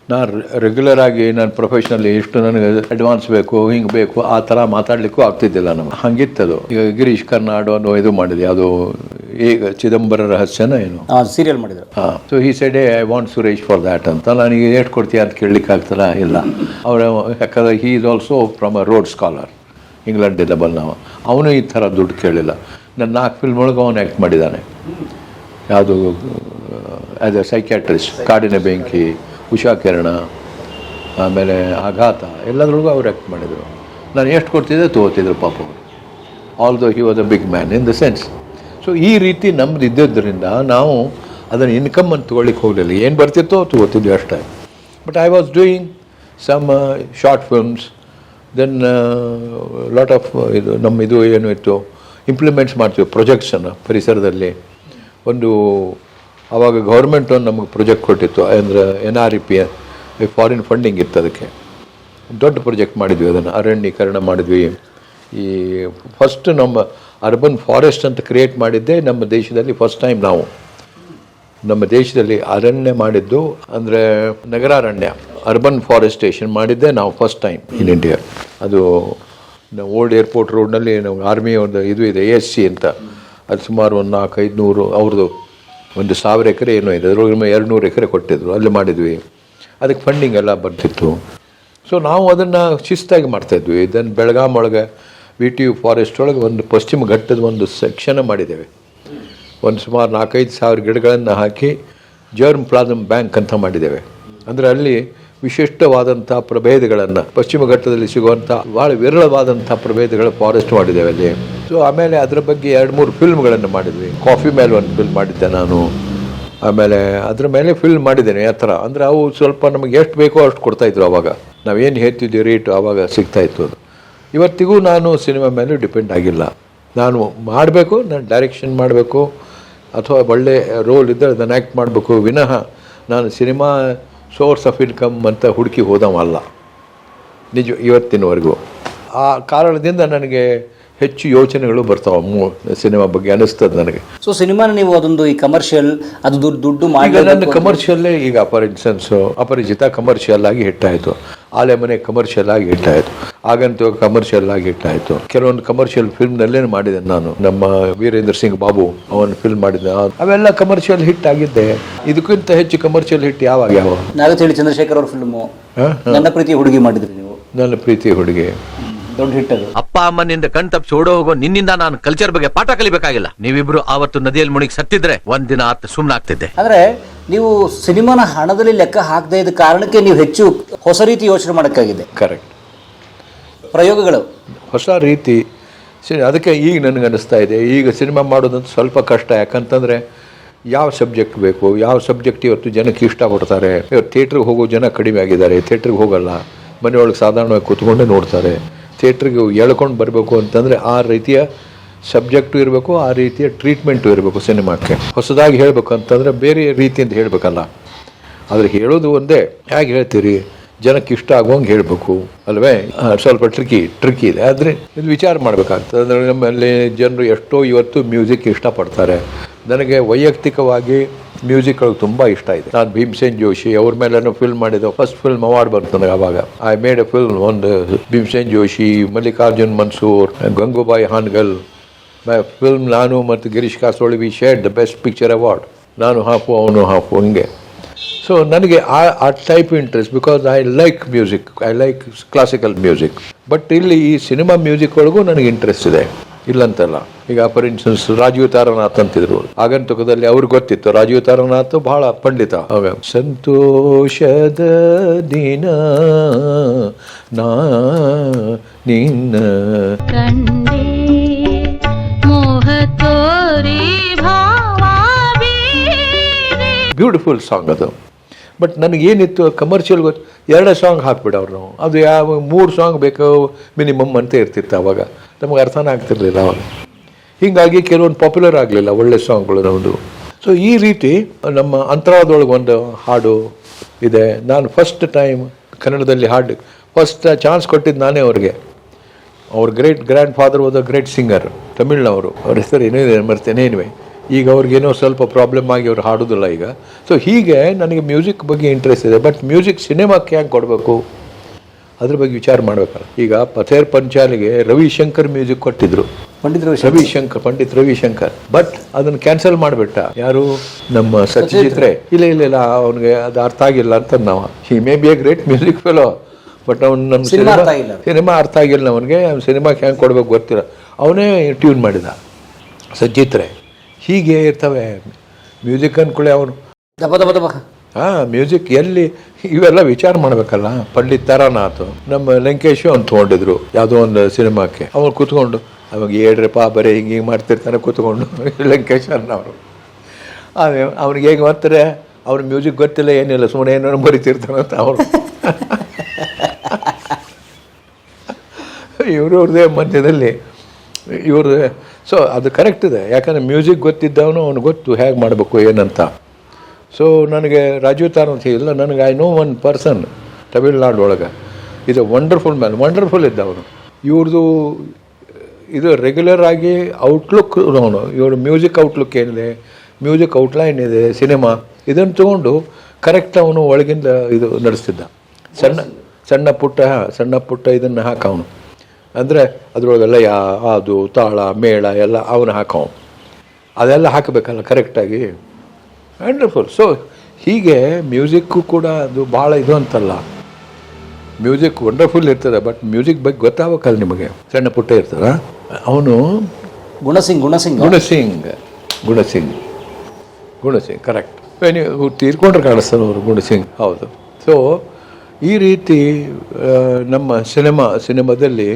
ನಾನು ರೆಗ್ಯುಲರ್ ಆಗಿ ನಾನು ಪ್ರೊಫೆಷ್ನಲಿ ಎಷ್ಟು ನನಗೆ ಅಡ್ವಾನ್ಸ್ ಬೇಕು ಹಿಂಗೆ ಬೇಕು ಆ ಥರ ಮಾತಾಡಲಿಕ್ಕೂ ಆಗ್ತಿದ್ದಿಲ್ಲ ನಮ್ಗೆ. ಹಂಗಿತ್ತದು ಈಗ ಗಿರೀಶ್ ಕರ್ನಾಡು ಅನ್ನೋ ಇದು ಮಾಡಿದೆ. ಅದು ಈಗ ಚಿದಂಬರ ರಹಸ್ಯನ ಏನು. ಸೀರಿಯಲ್ ಮಾಡಿದ್ರು. ಹಾಂ. ಸೊ ಈ ಸೈಡೆ I want Suresh for that ಅಂತ. ನನಗೆ ಎಷ್ಟು ಕೊಡ್ತೀಯ ಅಂತ ಕೇಳಲಿಕ್ಕೆ ಆಗ್ತಲ್ಲ ಇಲ್ಲ. ಅವರ ಯಾಕಂದರೆ he is also from a Rhodes scholar ಇಂಗ್ಲೆಂಡಿಂದ ನಾವು ಅವನು ಈ ಥರ ದುಡ್ಡು ಕೇಳಿಲ್ಲ. ನನ್ನ ನಾಲ್ಕು ಫಿಲ್ಮ್ ಒಳಗೆ ಅವನು ಆ್ಯಕ್ಟ್ ಮಾಡಿದ್ದಾನೆ. ಯಾವುದು ಆ್ಯಸ್ ಎ ಸೈಕ್ಯಾಟ್ರಿಸ್ಟ್ ಕಾಡಿನ ಬೆಂಕಿ ಉಷಾ ಕಿರಣ ಆಮೇಲೆ ಆಘಾತ, ಎಲ್ಲದ್ರೊಳಗೂ ಅವ್ರು ಆ್ಯಕ್ಟ್ ಮಾಡಿದರು. ನಾನು ಎಷ್ಟು ಕೊಡ್ತಿದ್ದೆ? ತೊಗೋತಿದ್ರು ಪಾಪ ಅವರು. Although he was a big man in the sense so ಈ ರೀತಿ ನಮ್ದು ಇದ್ದಿದ್ದರಿಂದ ನಾವು ಅದನ್ನು ಇನ್ಕಮ್ ಅಂತ ತೊಗೊಳ್ಳಿಕ್ಕೆ ಹೋಗಲಿಲ್ಲ. ಏನು ಬರ್ತಿತ್ತೋ ತೊಗೋತಿದ್ವಿ ಅಷ್ಟೇ. But I was doing some short films then lot of ಇದು ನಮ್ಮ ಇದು ಏನು ಇತ್ತು? ಇಂಪ್ಲಿಮೆಂಟ್ಸ್ ಮಾಡ್ತೀವಿ ಪ್ರೊಜೆಕ್ಟ್ಸನ್ನು ಪರಿಸರದಲ್ಲಿ. ಒಂದು ಆವಾಗ ಗೌರ್ಮೆಂಟ್ ಒಂದು ನಮಗೆ ಪ್ರಾಜೆಕ್ಟ್ ಕೊಟ್ಟಿತ್ತು, ಅಂದರೆ N R E P foreign funding ಇತ್ತು ಅದಕ್ಕೆ. ದೊಡ್ಡ ಪ್ರೊಜೆಕ್ಟ್ ಮಾಡಿದ್ವಿ ಅದನ್ನು, ಅರಣ್ಯೀಕರಣ ಮಾಡಿದ್ವಿ. ಈ ಫಸ್ಟ್ ನಮ್ಮ ಅರ್ಬನ್ ಫಾರೆಸ್ಟ್ ಅಂತ ಕ್ರಿಯೇಟ್ ಮಾಡಿದ್ದೇ ನಮ್ಮ ದೇಶದಲ್ಲಿ ಫಸ್ಟ್ ಟೈಮ್ ನಾವು. ನಮ್ಮ ದೇಶದಲ್ಲಿ ಅರಣ್ಯ ಮಾಡಿದ್ದು, ಅಂದರೆ ನಗರಾರಣ್ಯ ಅರ್ಬನ್ ಫಾರೆಸ್ಟೇಷನ್ ಮಾಡಿದ್ದೇ ನಾವು ಫಸ್ಟ್ ಟೈಮ್ ಇನ್ ಇಂಡಿಯಾ ಅದು ಓಲ್ಡ್ ಏರ್ಪೋರ್ಟ್ ರೋಡ್ನಲ್ಲಿ ನಮ್ಮ ಆರ್ಮಿ ಒಂದು ಇದು ಇದೆ ಎ ಎಸ್ ಸಿ ಅಂತ. ಅದು ಸುಮಾರು ಒಂದು ನಾಲ್ಕು, ಐದುನೂರು ಅವ್ರದ್ದು ಒಂದು ಸಾವಿರ ಎಕರೆ ಏನೋ ಇದೆ, ಅದರೊಳಗೆ ಎರಡು ನೂರು ಎಕರೆ ಕೊಟ್ಟಿದ್ರು, ಅಲ್ಲಿ ಮಾಡಿದ್ವಿ. ಅದಕ್ಕೆ ಫಂಡಿಂಗ್ ಎಲ್ಲ ಬರ್ತಿತ್ತು. ಸೊ ನಾವು ಅದನ್ನು ಶಿಸ್ತಾಗಿ ಮಾಡ್ತಾಯಿದ್ವಿ ಇದನ್ನು ಬೆಳಗಾಂ ಒಳಗೆ ವಿ ಟಿ ಯು ಫಾರೆಸ್ಟ್ ಒಳಗೆ ಒಂದು ಪಶ್ಚಿಮ ಘಟ್ಟದ ಒಂದು ಸೆಕ್ಷನ್ ಮಾಡಿದ್ದೇವೆ. ಒಂದು ಸುಮಾರು ನಾಲ್ಕೈದು ಸಾವಿರ ಗಿಡಗಳನ್ನು ಹಾಕಿ ಜರ್ಮ್ ಪ್ಲಾಸಮ್ ಬ್ಯಾಂಕ್ ಅಂತ ಮಾಡಿದ್ದೇವೆ. ಅಂದರೆ ಅಲ್ಲಿ ವಿಶಿಷ್ಟವಾದಂಥ ಪ್ರಭೇದಗಳನ್ನು, ಪಶ್ಚಿಮ ಘಟ್ಟದಲ್ಲಿ ಸಿಗುವಂಥ ಭಾಳ ವಿರಳವಾದಂಥ ಪ್ರಭೇದಗಳ ಫಾರೆಸ್ಟ್ ಮಾಡಿದ್ದೇವೆ ಅಲ್ಲಿ. ಸೊ ಆಮೇಲೆ ಅದರ ಬಗ್ಗೆ ಎರಡು ಮೂರು ಫಿಲ್ಮ್ಗಳನ್ನು ಮಾಡಿದ್ವಿ. ಕಾಫಿ ಮೇಲೆ ಒಂದು ಫಿಲ್ಮ್ ಮಾಡಿದ್ದೆ ನಾನು. ಆಮೇಲೆ ಅದ್ರ ಮೇಲೆ ಫಿಲ್ಮ್ ಮಾಡಿದ್ದೇನೆ, ಆ ಥರ. ಅಂದರೆ ಅವು ಸ್ವಲ್ಪ ನಮಗೆ ಎಷ್ಟು ಬೇಕೋ ಅಷ್ಟು ಕೊಡ್ತಾಯಿದ್ರು ಅವಾಗ. ನಾವೇನು ಹೇಳ್ತಿದ್ವಿ ರೇಟು ಆವಾಗ ಸಿಗ್ತಾಯಿತ್ತು ಅದು. ಇವತ್ತಿಗೂ ನಾನು ಸಿನಿಮಾ ಮೇಲೆ ಡಿಪೆಂಡ್ ಆಗಿಲ್ಲ. ನಾನು ಮಾಡಬೇಕು, ನಾನು ಡೈರೆಕ್ಷನ್ ಮಾಡಬೇಕು, ಅಥವಾ ಒಳ್ಳೆ ರೋಲ್ ಇದ್ದರೆ ಅದನ್ನು ಆ್ಯಕ್ಟ್ ಮಾಡಬೇಕು. ವಿನಃ ನಾನು ಸಿನಿಮಾ ಸೋರ್ಸ್ ಆಫ್ ಇನ್ಕಮ್ ಅಂತ ಹುಡುಕಿ ಹೋದವಲ್ಲ ನಿಜ ಇವತ್ತಿನವರೆಗೂ. ಆ ಕಾರಣದಿಂದ ನನಗೆ ಹೆಚ್ಚು ಯೋಚನೆಗಳು ಬರ್ತಾವೆ. ಮೂ ಸಿನಿಮಾ ಬಗ್ಗೆ ಅನಿಸ್ತದೆ ನನಗೆ. ಸೊ ಸಿನಿಮಾನ ನೀವು ಅದೊಂದು ಈ ಕಮರ್ಷಿಯಲ್ ಅದು ದುಡ್ಡು ದುಡ್ಡು ಈಗ ನನ್ನ ಮಾಡಿ ಕಮರ್ಷಿಯಲ್ಲೇ ಈಗ ಫಾರ್ ಇನ್ಸೆನ್ಸು ಅಪರಿಚಿತ ಕಮರ್ಷಿಯಲ್ ಆಗಿ ಹಿಟ್ಟಾಯಿತು. ಆಲೆ ಮನೆ ಕಮರ್ಷಿಯಲ್ ಆಗಿ ಇಟ್ಟಾಯಿತು ಹಾಗಂತ ಕಮರ್ಷಿಯಲ್ ಆಗಿ ಹಿಟ್ಟಾಯಿತು ಕೆಲವೊಂದು ಕಮರ್ಷಿಯಲ್ ಫಿಲ್ಮ್ನಲ್ಲೇ ಮಾಡಿದೆ ನಾನು. ನಮ್ಮ ವೀರೇಂದ್ರ ಸಿಂಗ್ ಬಾಬು ಅವನು ಫಿಲ್ಮ್ ಮಾಡಿದ್ದೆ ಅವೆಲ್ಲ ಕಮರ್ಷಿಯಲ್ ಹಿಟ್ ಆಗಿದ್ದೆ. ಇದಕ್ಕಿಂತ ಹೆಚ್ಚು ಕಮರ್ಷಿಯಲ್ ಹಿಟ್ ಯಾವಾಗ? ಯಾವ ನಾಗತಿಳಿ ಚಂದ್ರಶೇಖರ್ ಅವ್ರ ಫಿಲ್ಮು? ನನ್ನ ಪ್ರೀತಿ ಹುಡುಗಿ ಮಾಡಿದ್ರಿ ನೀವು. ನನ್ನ ಪ್ರೀತಿ ಹುಡುಗಿ. ದೊಡ್ಡ ಹಿಟ್ಟದು ಅಪ್ಪ ಅಮ್ಮನಿಂದ ಕಣ್ ತಪ್ಪಿಸಿ ಓಡೋ ಹೋಗೋ ನಿನ್ನಿಂದ ನಾನು ಕಲ್ಚರ್ ಬಗ್ಗೆ ಪಾಠ ಕಲಿಬೇಕಾಗಿಲ್ಲ. ನೀವಿಬ್ರು ಆವತ್ತು ನದಿಯಲ್ಲಿ ಮುಣಿಗೆ ಸತ್ತಿದ್ರೆ ಒಂದಿನ ಆತ ಸುಮ್ಮನಾಗ್ತಿದ್ದೆ ಅಂದ್ರೆ ನೀವು ಸಿನಿಮಾನ ಹಣದಲ್ಲಿ ಲೆಕ್ಕ ಹಾಕದೇ ಇದ್ದ ಕಾರಣಕ್ಕೆ ನೀವು ಹೆಚ್ಚು ಹೊಸ ರೀತಿ ಯೋಚನೆ ಮಾಡೋಕ್ಕಾಗಿದೆ. ಕರೆಕ್ಟ್ ಪ್ರಯೋಗಗಳು. ಹೊಸ ರೀತಿ ಸಿ ಅದಕ್ಕೆ ಈಗ ನನಗೆ ಅನ್ನಿಸ್ತಾ ಇದೆ ಈಗ ಸಿನಿಮಾ ಮಾಡೋದಂತ ಸ್ವಲ್ಪ ಕಷ್ಟ ಯಾಕಂತಂದರೆ ಯಾವ ಸಬ್ಜೆಕ್ಟ್ ಬೇಕು ಯಾವ ಸಬ್ಜೆಕ್ಟ್ ಇವತ್ತು ಜನಕ್ಕೆ ಇಷ್ಟಪಡ್ತಾರೆ ಇವತ್ತು ಥಿಯೇಟ್ರಿಗೆ ಹೋಗೋ ಜನ ಕಡಿಮೆ ಆಗಿದ್ದಾರೆ ಥಿಯೇಟ್ರಿಗೆ ಹೋಗಲ್ಲ ಮನೆಯೊಳಗೆ ಸಾಧಾರಣವಾಗಿ ಕೂತ್ಕೊಂಡೇ ನೋಡ್ತಾರೆ. ಥಿಯೇಟ್ರಿಗೆ ಎಳ್ಕೊಂಡು ಬರಬೇಕು ಅಂತಂದರೆ ಆ ರೀತಿಯ ಸಬ್ಜೆಕ್ಟು ಇರಬೇಕು, ಆ ರೀತಿಯ ಟ್ರೀಟ್ಮೆಂಟು ಇರಬೇಕು ಸಿನಿಮಾಕ್ಕೆ. ಹೊಸದಾಗಿ ಹೇಳಬೇಕು ಅಂತಂದರೆ ಬೇರೆ ರೀತಿಯಿಂದ ಹೇಳಬೇಕಲ್ಲ. ಆದರೆ ಹೇಳೋದು ಒಂದೇ ಹೇಗೆ ಹೇಳ್ತೀರಿ? ಜನಕ್ಕೆ ಇಷ್ಟ ಆಗುವಂಗೆ ಹೇಳಬೇಕು, ಅಲ್ವೇ? ಸ್ವಲ್ಪ ಟ್ರಿಕಿ ಟ್ರಿಕಿ ಇದೆ. ಆದರೆ ಇದು ವಿಚಾರ ಮಾಡಬೇಕಾಗ್ತದೆ. ಅಂದರೆ ನಮ್ಮಲ್ಲಿ ಜನರು ಎಷ್ಟೋ ಇವತ್ತು ಮ್ಯೂಸಿಕ್ ಇಷ್ಟಪಡ್ತಾರೆ. ನನಗೆ ವೈಯಕ್ತಿಕವಾಗಿ ಮ್ಯೂಸಿಕ್ಗಳು ತುಂಬ ಇಷ್ಟ ಇದೆ. ನಾನು ಭೀಮಸೇನ್ ಜೋಶಿ ಅವ್ರ ಮೇಲೂ ಫಿಲ್ಮ್ ಮಾಡಿದ್ದು ಫಸ್ಟ್ ಫಿಲ್ಮ್ ಅವಾರ್ಡ್ ಬಂತು ನನಗೆ ಅವಾಗ. ಐ ಮೇಡ್ ಎ ಫಿಲ್ಮ್ ಒಂದು ಭೀಮಸೇನ್ ಜೋಶಿ, ಮಲ್ಲಿಕಾರ್ಜುನ್ ಮನ್ಸೂರ್, ಗಂಗೂಬಾಯಿ ಹಾನ್ಗಲ್. ಫಿಲ್ಮ್ ನಾನು ಮತ್ತು Girish Kasaravalli we share the best picture award ನಾನು ಹಾಫು ಅವನು ಹಾಫು ಹಿಂಗೆ. ಸೊ ನನಗೆ ಆ ಆ type interest because I like music I like classical music but ಇಲ್ಲಿ ಈ ಸಿನಿಮಾ ಮ್ಯೂಸಿಕ್ ಒಳಗೂ ನನಗೆ ಇಂಟ್ರೆಸ್ಟ್ ಇದೆ. ಇಲ್ಲಂತಲ್ಲ. ಈಗ ಫಾರ್ ಇನ್ಸ್ಟೆನ್ಸ್ ರಾಜೀವ್ ತಾರನಾಥ್ ಅಂತಿದ್ರು ಆಗಂತುಕದಲ್ಲಿ ಅವ್ರಿಗೆ ಗೊತ್ತಿತ್ತು ರಾಜೀವ್ ತಾರನಾಥ್ ಬಹಳ ಪಂಡಿತ. ಅವಾಗ ಸಂತೋಷದ ದಿನ ನಾ ನಿನ್ನ ಕಂಡೆ ಮೋಹ ತೋರಿ ಭಾವ ಬೀರಿ ಬ್ಯೂಟಿಫುಲ್ ಸಾಂಗ್ ಅದು. ಬಟ್ ನನಗೇನಿತ್ತು ಕಮರ್ಷಿಯಲ್ ಗೊತ್ತು ಎರಡೇ ಸಾಂಗ್ ಹಾಕ್ಬಿಡವ್ರು ನಾವು. ಅದು ಯಾವ ಮೂರು ಸಾಂಗ್ ಬೇಕು ಮಿನಿಮಮ್ ಅಂತ ಇರ್ತಿತ್ತು ಅವಾಗ. ನಮಗೆ ಅರ್ಥನೇ ಆಗ್ತಿರಲಿಲ್ಲ ಅವಾಗ ಹೀಗಾಗಿ ಕೆಲವೊಂದು ಪಾಪ್ಯುಲರ್ ಆಗಲಿಲ್ಲ, ಒಳ್ಳೆ ಸಾಂಗ್ಗಳು ನಮ್ಮದು ಸೊ ಈ ರೀತಿ ನಮ್ಮ ಅಂತರಾಳದೊಳಗೆ ಒಂದು ಹಾಡು ಇದೆ. ನಾನು ಫಸ್ಟ್ ಟೈಮ್ ಕನ್ನಡದಲ್ಲಿ ಹಾಡು ಫಸ್ಟ್ ಚಾನ್ಸ್ ಕೊಟ್ಟಿದ್ದು ನಾನೇ ಅವ್ರಿಗೆ. ಅವ್ರ great grandfather was great singer ತಮಿಳ್ನವರು. ಅವ್ರ ಹೆಸರು ಏನೇ ಮರ್ತೇನೆ ಏನಿವೆ ಈಗ ಅವ್ರಿಗೇನೋ ಸ್ವಲ್ಪ ಪ್ರಾಬ್ಲಮ್ ಆಗಿ ಅವ್ರು ಹಾಡೋದಿಲ್ಲ ಈಗ. ಸೊ ಹೀಗೆ ನನಗೆ ಮ್ಯೂಸಿಕ್ ಬಗ್ಗೆ ಇಂಟ್ರೆಸ್ಟ್ ಇದೆ ಬಟ್ ಮ್ಯೂಸಿಕ್ ಸಿನಿಮಾಕ್ಕೆ ಹ್ಯಾಂಗೆ ಕೊಡಬೇಕು? ಅದ್ರ ಬಗ್ಗೆ ವಿಚಾರ ಮಾಡಬೇಕಲ್ಲ. ಈಗ ಪಥೇರ್ ಪಂಚಾಲಿಗೆ ರವಿಶಂಕರ್ ಮ್ಯೂಸಿಕ್ ಕೊಟ್ಟಿದ್ರು. ಪಂಡಿತ್ ರವಿಶಂಕರ್. ಪಂಡಿತ್ ರವಿಶಂಕರ್. ಬಟ್ ಅದನ್ನ ಕ್ಯಾನ್ಸಲ್ ಮಾಡಿಬಿಟ್ಟ. ಯಾರು? ನಮ್ಮ ಸಚಿತ್ರೆ ರೇ. ಇಲ್ಲ ಇಲ್ಲ ಇಲ್ಲ ಅವನಿಗೆ ಅದು ಅರ್ಥ ಆಗಿಲ್ಲ ಅಂತ ನಾವು. He may be a great music fellow but ಅವ್ನು ನಮ್ಮ ಸಿನಿಮಾ ಸಿನಿಮಾ ಅರ್ಥ ಆಗಿಲ್ಲ. ಅವನಿಗೆ. ಸಿನಿಮಾ ಸಿನಿಮಾಕ್ಕೆ ಹೆಂಗೆ ಕೊಡ್ಬೇಕು ಗೊತ್ತಿಲ್ಲ. ಅವನೇ ಟ್ಯೂನ್ ಮಾಡಿದ. ಸಜ್ಜಿತ್ ರೇ. ಹೀಗೆ ಇರ್ತವೆ. ಮ್ಯೂಸಿಕ್ ಅಂದ್ಕೊಳ್ಳಿ ಅವನು. ದಪ ದಪ ದಪ ಹಾಂ ಮ್ಯೂಸಿಕ್ ಎಲ್ಲಿ ಇವೆಲ್ಲ ವಿಚಾರ ಮಾಡಬೇಕಲ್ಲ? ಪಂಡಿತ್ ತಾರಾನಾಥ್, ನಮ್ಮ ಲಂಕೇಶು ಅವ್ನು ತೊಗೊಂಡಿದ್ರು, ಯಾವುದೋ ಒಂದು ಸಿನಿಮಾಕ್ಕೆ. ಅವ್ನು ಕೂತ್ಕೊಂಡು, ಅವಾಗ ಹೇಳ್ರಪ್ಪ ಬರೀ ಹಿಂಗೆ ಹಿಂಗೆ ಮಾಡ್ತಿರ್ತಾನೆ ಕೂತ್ಕೊಂಡು ಲಂಕೇಶ್ ಅವರು ಅವ್ನಿಗೆ ಹೇಗೆ ಮಾಡ್ತಾರೆ ಅವ್ರ ಮ್ಯೂಸಿಕ್ ಗೊತ್ತಿಲ್ಲ, ಏನಿಲ್ಲ ಸುಮ್ಮನೆ ಏನೋ ಅಂತ ಅವರು. ಇವ್ರವ್ರದೇ ಮಧ್ಯದಲ್ಲಿ, ಇವ್ರದೇ ಸೊ ಅದು ಕರೆಕ್ಟ್ ಇದೆ. ಯಾಕಂದರೆ ಮ್ಯೂಸಿಕ್ ಗೊತ್ತಿದ್ದವನು ಅವ್ನು ಗೊತ್ತು, ಹೇಗೆ ಮಾಡಬೇಕು, ಏನಂತ. ಸೊ ನನಗೆ ರಾಜೀವ್ ತಾನು ಅಂತ ಹೇಳಿಲ್ಲ. ನನಗೆ I know one person Tamil Nadu ಒಳಗೆ. ಇದು ವಂಡರ್ಫುಲ್ ಮ್ಯಾನ್ ವಂಡರ್ಫುಲ್ ಇದ್ದ ಅವನು ಇವ್ರದ್ದು ಇದು ರೆಗ್ಯುಲರ್ ಆಗಿ ಔಟ್ಲುಕ್ ಅವನು. ಇವ್ರ ಮ್ಯೂಸಿಕ್ ಔಟ್ಲುಕ್ ಏನಿದೆ ಮ್ಯೂಸಿಕ್ ಔಟ್ಲೈನ್ ಇದೆ ಸಿನಿಮಾ ಇದನ್ನು ತಗೊಂಡು ಕರೆಕ್ಟ್ ಅವನು ಒಳಗಿಂದ ಇದು ನಡೆಸ್ತಿದ್ದ. ಸಣ್ಣ ಸಣ್ಣ ಪುಟ್ಟ ಸಣ್ಣ ಪುಟ್ಟ ಇದನ್ನು ಹಾಕವನು. ಅಂದರೆ ಅದರೊಳಗೆಲ್ಲ ಯಾ ಅದು ತಾಳ, ಮೇಳ ಎಲ್ಲ ಅವನು ಹಾಕವನು. ಅದೆಲ್ಲ ಹಾಕಬೇಕಲ್ಲ ಕರೆಕ್ಟಾಗಿ ವಂಡರ್ಫುಲ್ ಸೊ ಹೀಗೆ ಮ್ಯೂಸಿಕ್ಕು ಕೂಡ ಅದು ಭಾಳ ಇದು ಅಂತಲ್ಲ. ಮ್ಯೂಸಿಕ್ ವಂಡರ್ಫುಲ್ ಇರ್ತದೆ ಬಟ್ ಮ್ಯೂಸಿಕ್ ಬಗ್ಗೆ ಗೊತ್ತಾಗಬೇಕಲ್ಲ ನಿಮಗೆ? ಸಣ್ಣ ಪುಟ್ಟ ಇರ್ತದ? ಅವನು ಗುಣಸಿಂಗ್ ಗುಣಸಿಂಗ್. ಗುಣಸಿಂಗ್ ಗುಣಸಿಂಗ್ ಗುಣಸಿಂಗ್ ಕರೆಕ್ಟ್ ನೀವು ತೀರ್ಕೊಂಡ್ರೆ ಕಾಣಿಸ್ತಾರೆ ಅವರು ಗುಣಸಿಂಗ್. ಹೌದು. ಸೊ ಈ ರೀತಿ ನಮ್ಮ ಸಿನಿಮಾ ಸಿನಿಮಾದಲ್ಲಿ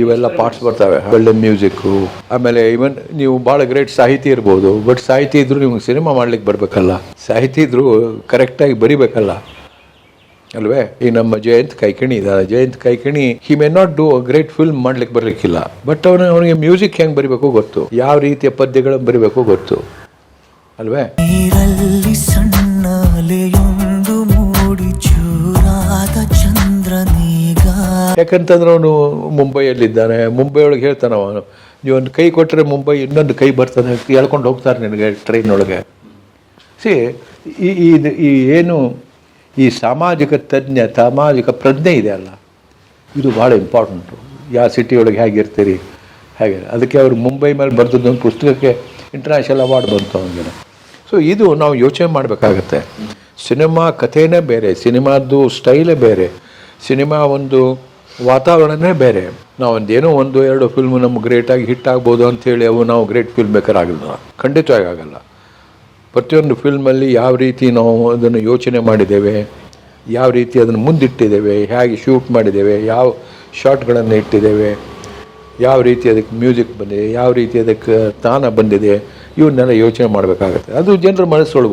ಇವೆಲ್ಲ ಪಾರ್ಟ್ಸ್ ಬರ್ತವೆ. ಒಳ್ಳೆ ಮ್ಯೂಸಿಕ್ಕು ಆಮೇಲೆ ಇವನ್ ನೀವು ಭಾಳ ಗ್ರೇಟ್ ಸಾಹಿತಿ ಇರ್ಬೋದು ಬಟ್ ಸಾಹಿತಿ ಇದ್ರೂ ನಿಮ್ಗೆ ಸಿನಿಮಾ ಮಾಡ್ಲಿಕ್ಕೆ ಬರಬೇಕಲ್ಲ. ಸಾಹಿತಿ ಇದ್ರೂ ಕರೆಕ್ಟಾಗಿ ಬರಿಬೇಕಲ್ಲ. ಅಲ್ವೇ? ಈ ನಮ್ಮ ಜಯಂತ್ ಕೈಕಿಣಿ ಇದ್ದಾರೆ Jayant Kaikini he may not do great film ಮಾಡ್ಲಿಕ್ಕೆ ಬರ್ಲಿಕ್ಕಿಲ್ಲ ಬಟ್ ಅವನು, ಅವನಿಗೆ ಮ್ಯೂಸಿಕ್ ಹೆಂಗೆ ಬರಿಬೇಕು ಗೊತ್ತು. ಯಾವ ರೀತಿಯ ಪದ್ಯಗಳನ್ನು ಬರಿಬೇಕು ಗೊತ್ತು. ಅಲ್ವೇ? ಯಾಕಂತಂದ್ರೆ ಅವನು ಮುಂಬೈಯಲ್ಲಿದ್ದಾನೆ. ಮುಂಬೈ ಒಳಗೆ ಹೇಳ್ತಾನೆ ಅವನು, ನೀವು ಒಂದು ಕೈ ಕೊಟ್ಟರೆ ಮುಂಬೈ ಇನ್ನೊಂದು ಕೈ ಬರ್ತದೆ ಹೇಳ್ಕೊಂಡು ಹೋಗ್ತಾರೆ ನಿನಗೆ ಟ್ರೈನ್ ಒಳಗೆ ಸಿ ಈ ಇದು ಈ ಏನು, ಈ ಸಾಮಾಜಿಕ ತಜ್ಞ, ಸಾಮಾಜಿಕ ಪ್ರಜ್ಞೆ ಇದೆ ಅಲ್ಲ. ಇದು ಭಾಳ ಇಂಪಾರ್ಟೆಂಟು ಯಾವ ಸಿಟಿ ಒಳಗೆ ಹೇಗಿರ್ತೀರಿ, ಹಾಗೆ? ಅದಕ್ಕೆ ಅವರು ಮುಂಬೈ ಮೇಲೆ ಬರೆದದ್ದು ಒಂದು ಪುಸ್ತಕಕ್ಕೆ ಇಂಟರ್ನ್ಯಾಷನಲ್ ಅವಾರ್ಡ್ ಬಂತು ಅವನಿಗೆ. ಸೊ ಇದು ನಾವು ಯೋಚನೆ ಮಾಡಬೇಕಾಗತ್ತೆ. ಸಿನಿಮಾ ಕಥೆನೇ ಬೇರೆ, ಸಿನಿಮಾದ್ದು ಸ್ಟೈಲೇ ಬೇರೆ. ಸಿನಿಮಾ ಒಂದು ವಾತಾವರಣನೇ ಬೇರೆ. ನಾವು ಏನೋ ಒಂದು, ಎರಡು ಫಿಲ್ಮ್ ನಮ್ಗೆ ಗ್ರೇಟಾಗಿ ಹಿಟ್ ಆಗ್ಬೋದು ಅಂತೇಳಿ ಅವು ನಾವು ಗ್ರೇಟ್ ಫಿಲ್ಮ್ ಮೇಕರ್ ಆಗಿಲ್ಲ. ಖಂಡಿತವಾಗಿ ಆಗಲ್ಲ. ಪ್ರತಿಯೊಂದು ಫಿಲ್ಮಲ್ಲಿ ಯಾವ ರೀತಿ ನಾವು ಅದನ್ನು ಯೋಚನೆ ಮಾಡಿದ್ದೇವೆ, ಯಾವ ರೀತಿ ಅದನ್ನು ಮುಂದಿಟ್ಟಿದ್ದೇವೆ, ಹೇಗೆ ಶೂಟ್ ಮಾಡಿದ್ದೇವೆ, ಯಾವ ಶಾಟ್ಗಳನ್ನು ಇಟ್ಟಿದ್ದೇವೆ, ಯಾವ ರೀತಿ ಅದಕ್ಕೆ ಮ್ಯೂಸಿಕ್ ಬಂದಿದೆ, ಯಾವ ರೀತಿ ಅದಕ್ಕೆ ತಾನ ಬಂದಿದೆ ಇವನ್ನೆಲ್ಲ ಯೋಚನೆ ಮಾಡಬೇಕಾಗತ್ತೆ. ಅದು ಜನರ ಮನಸ್ಸೊಳಗೆ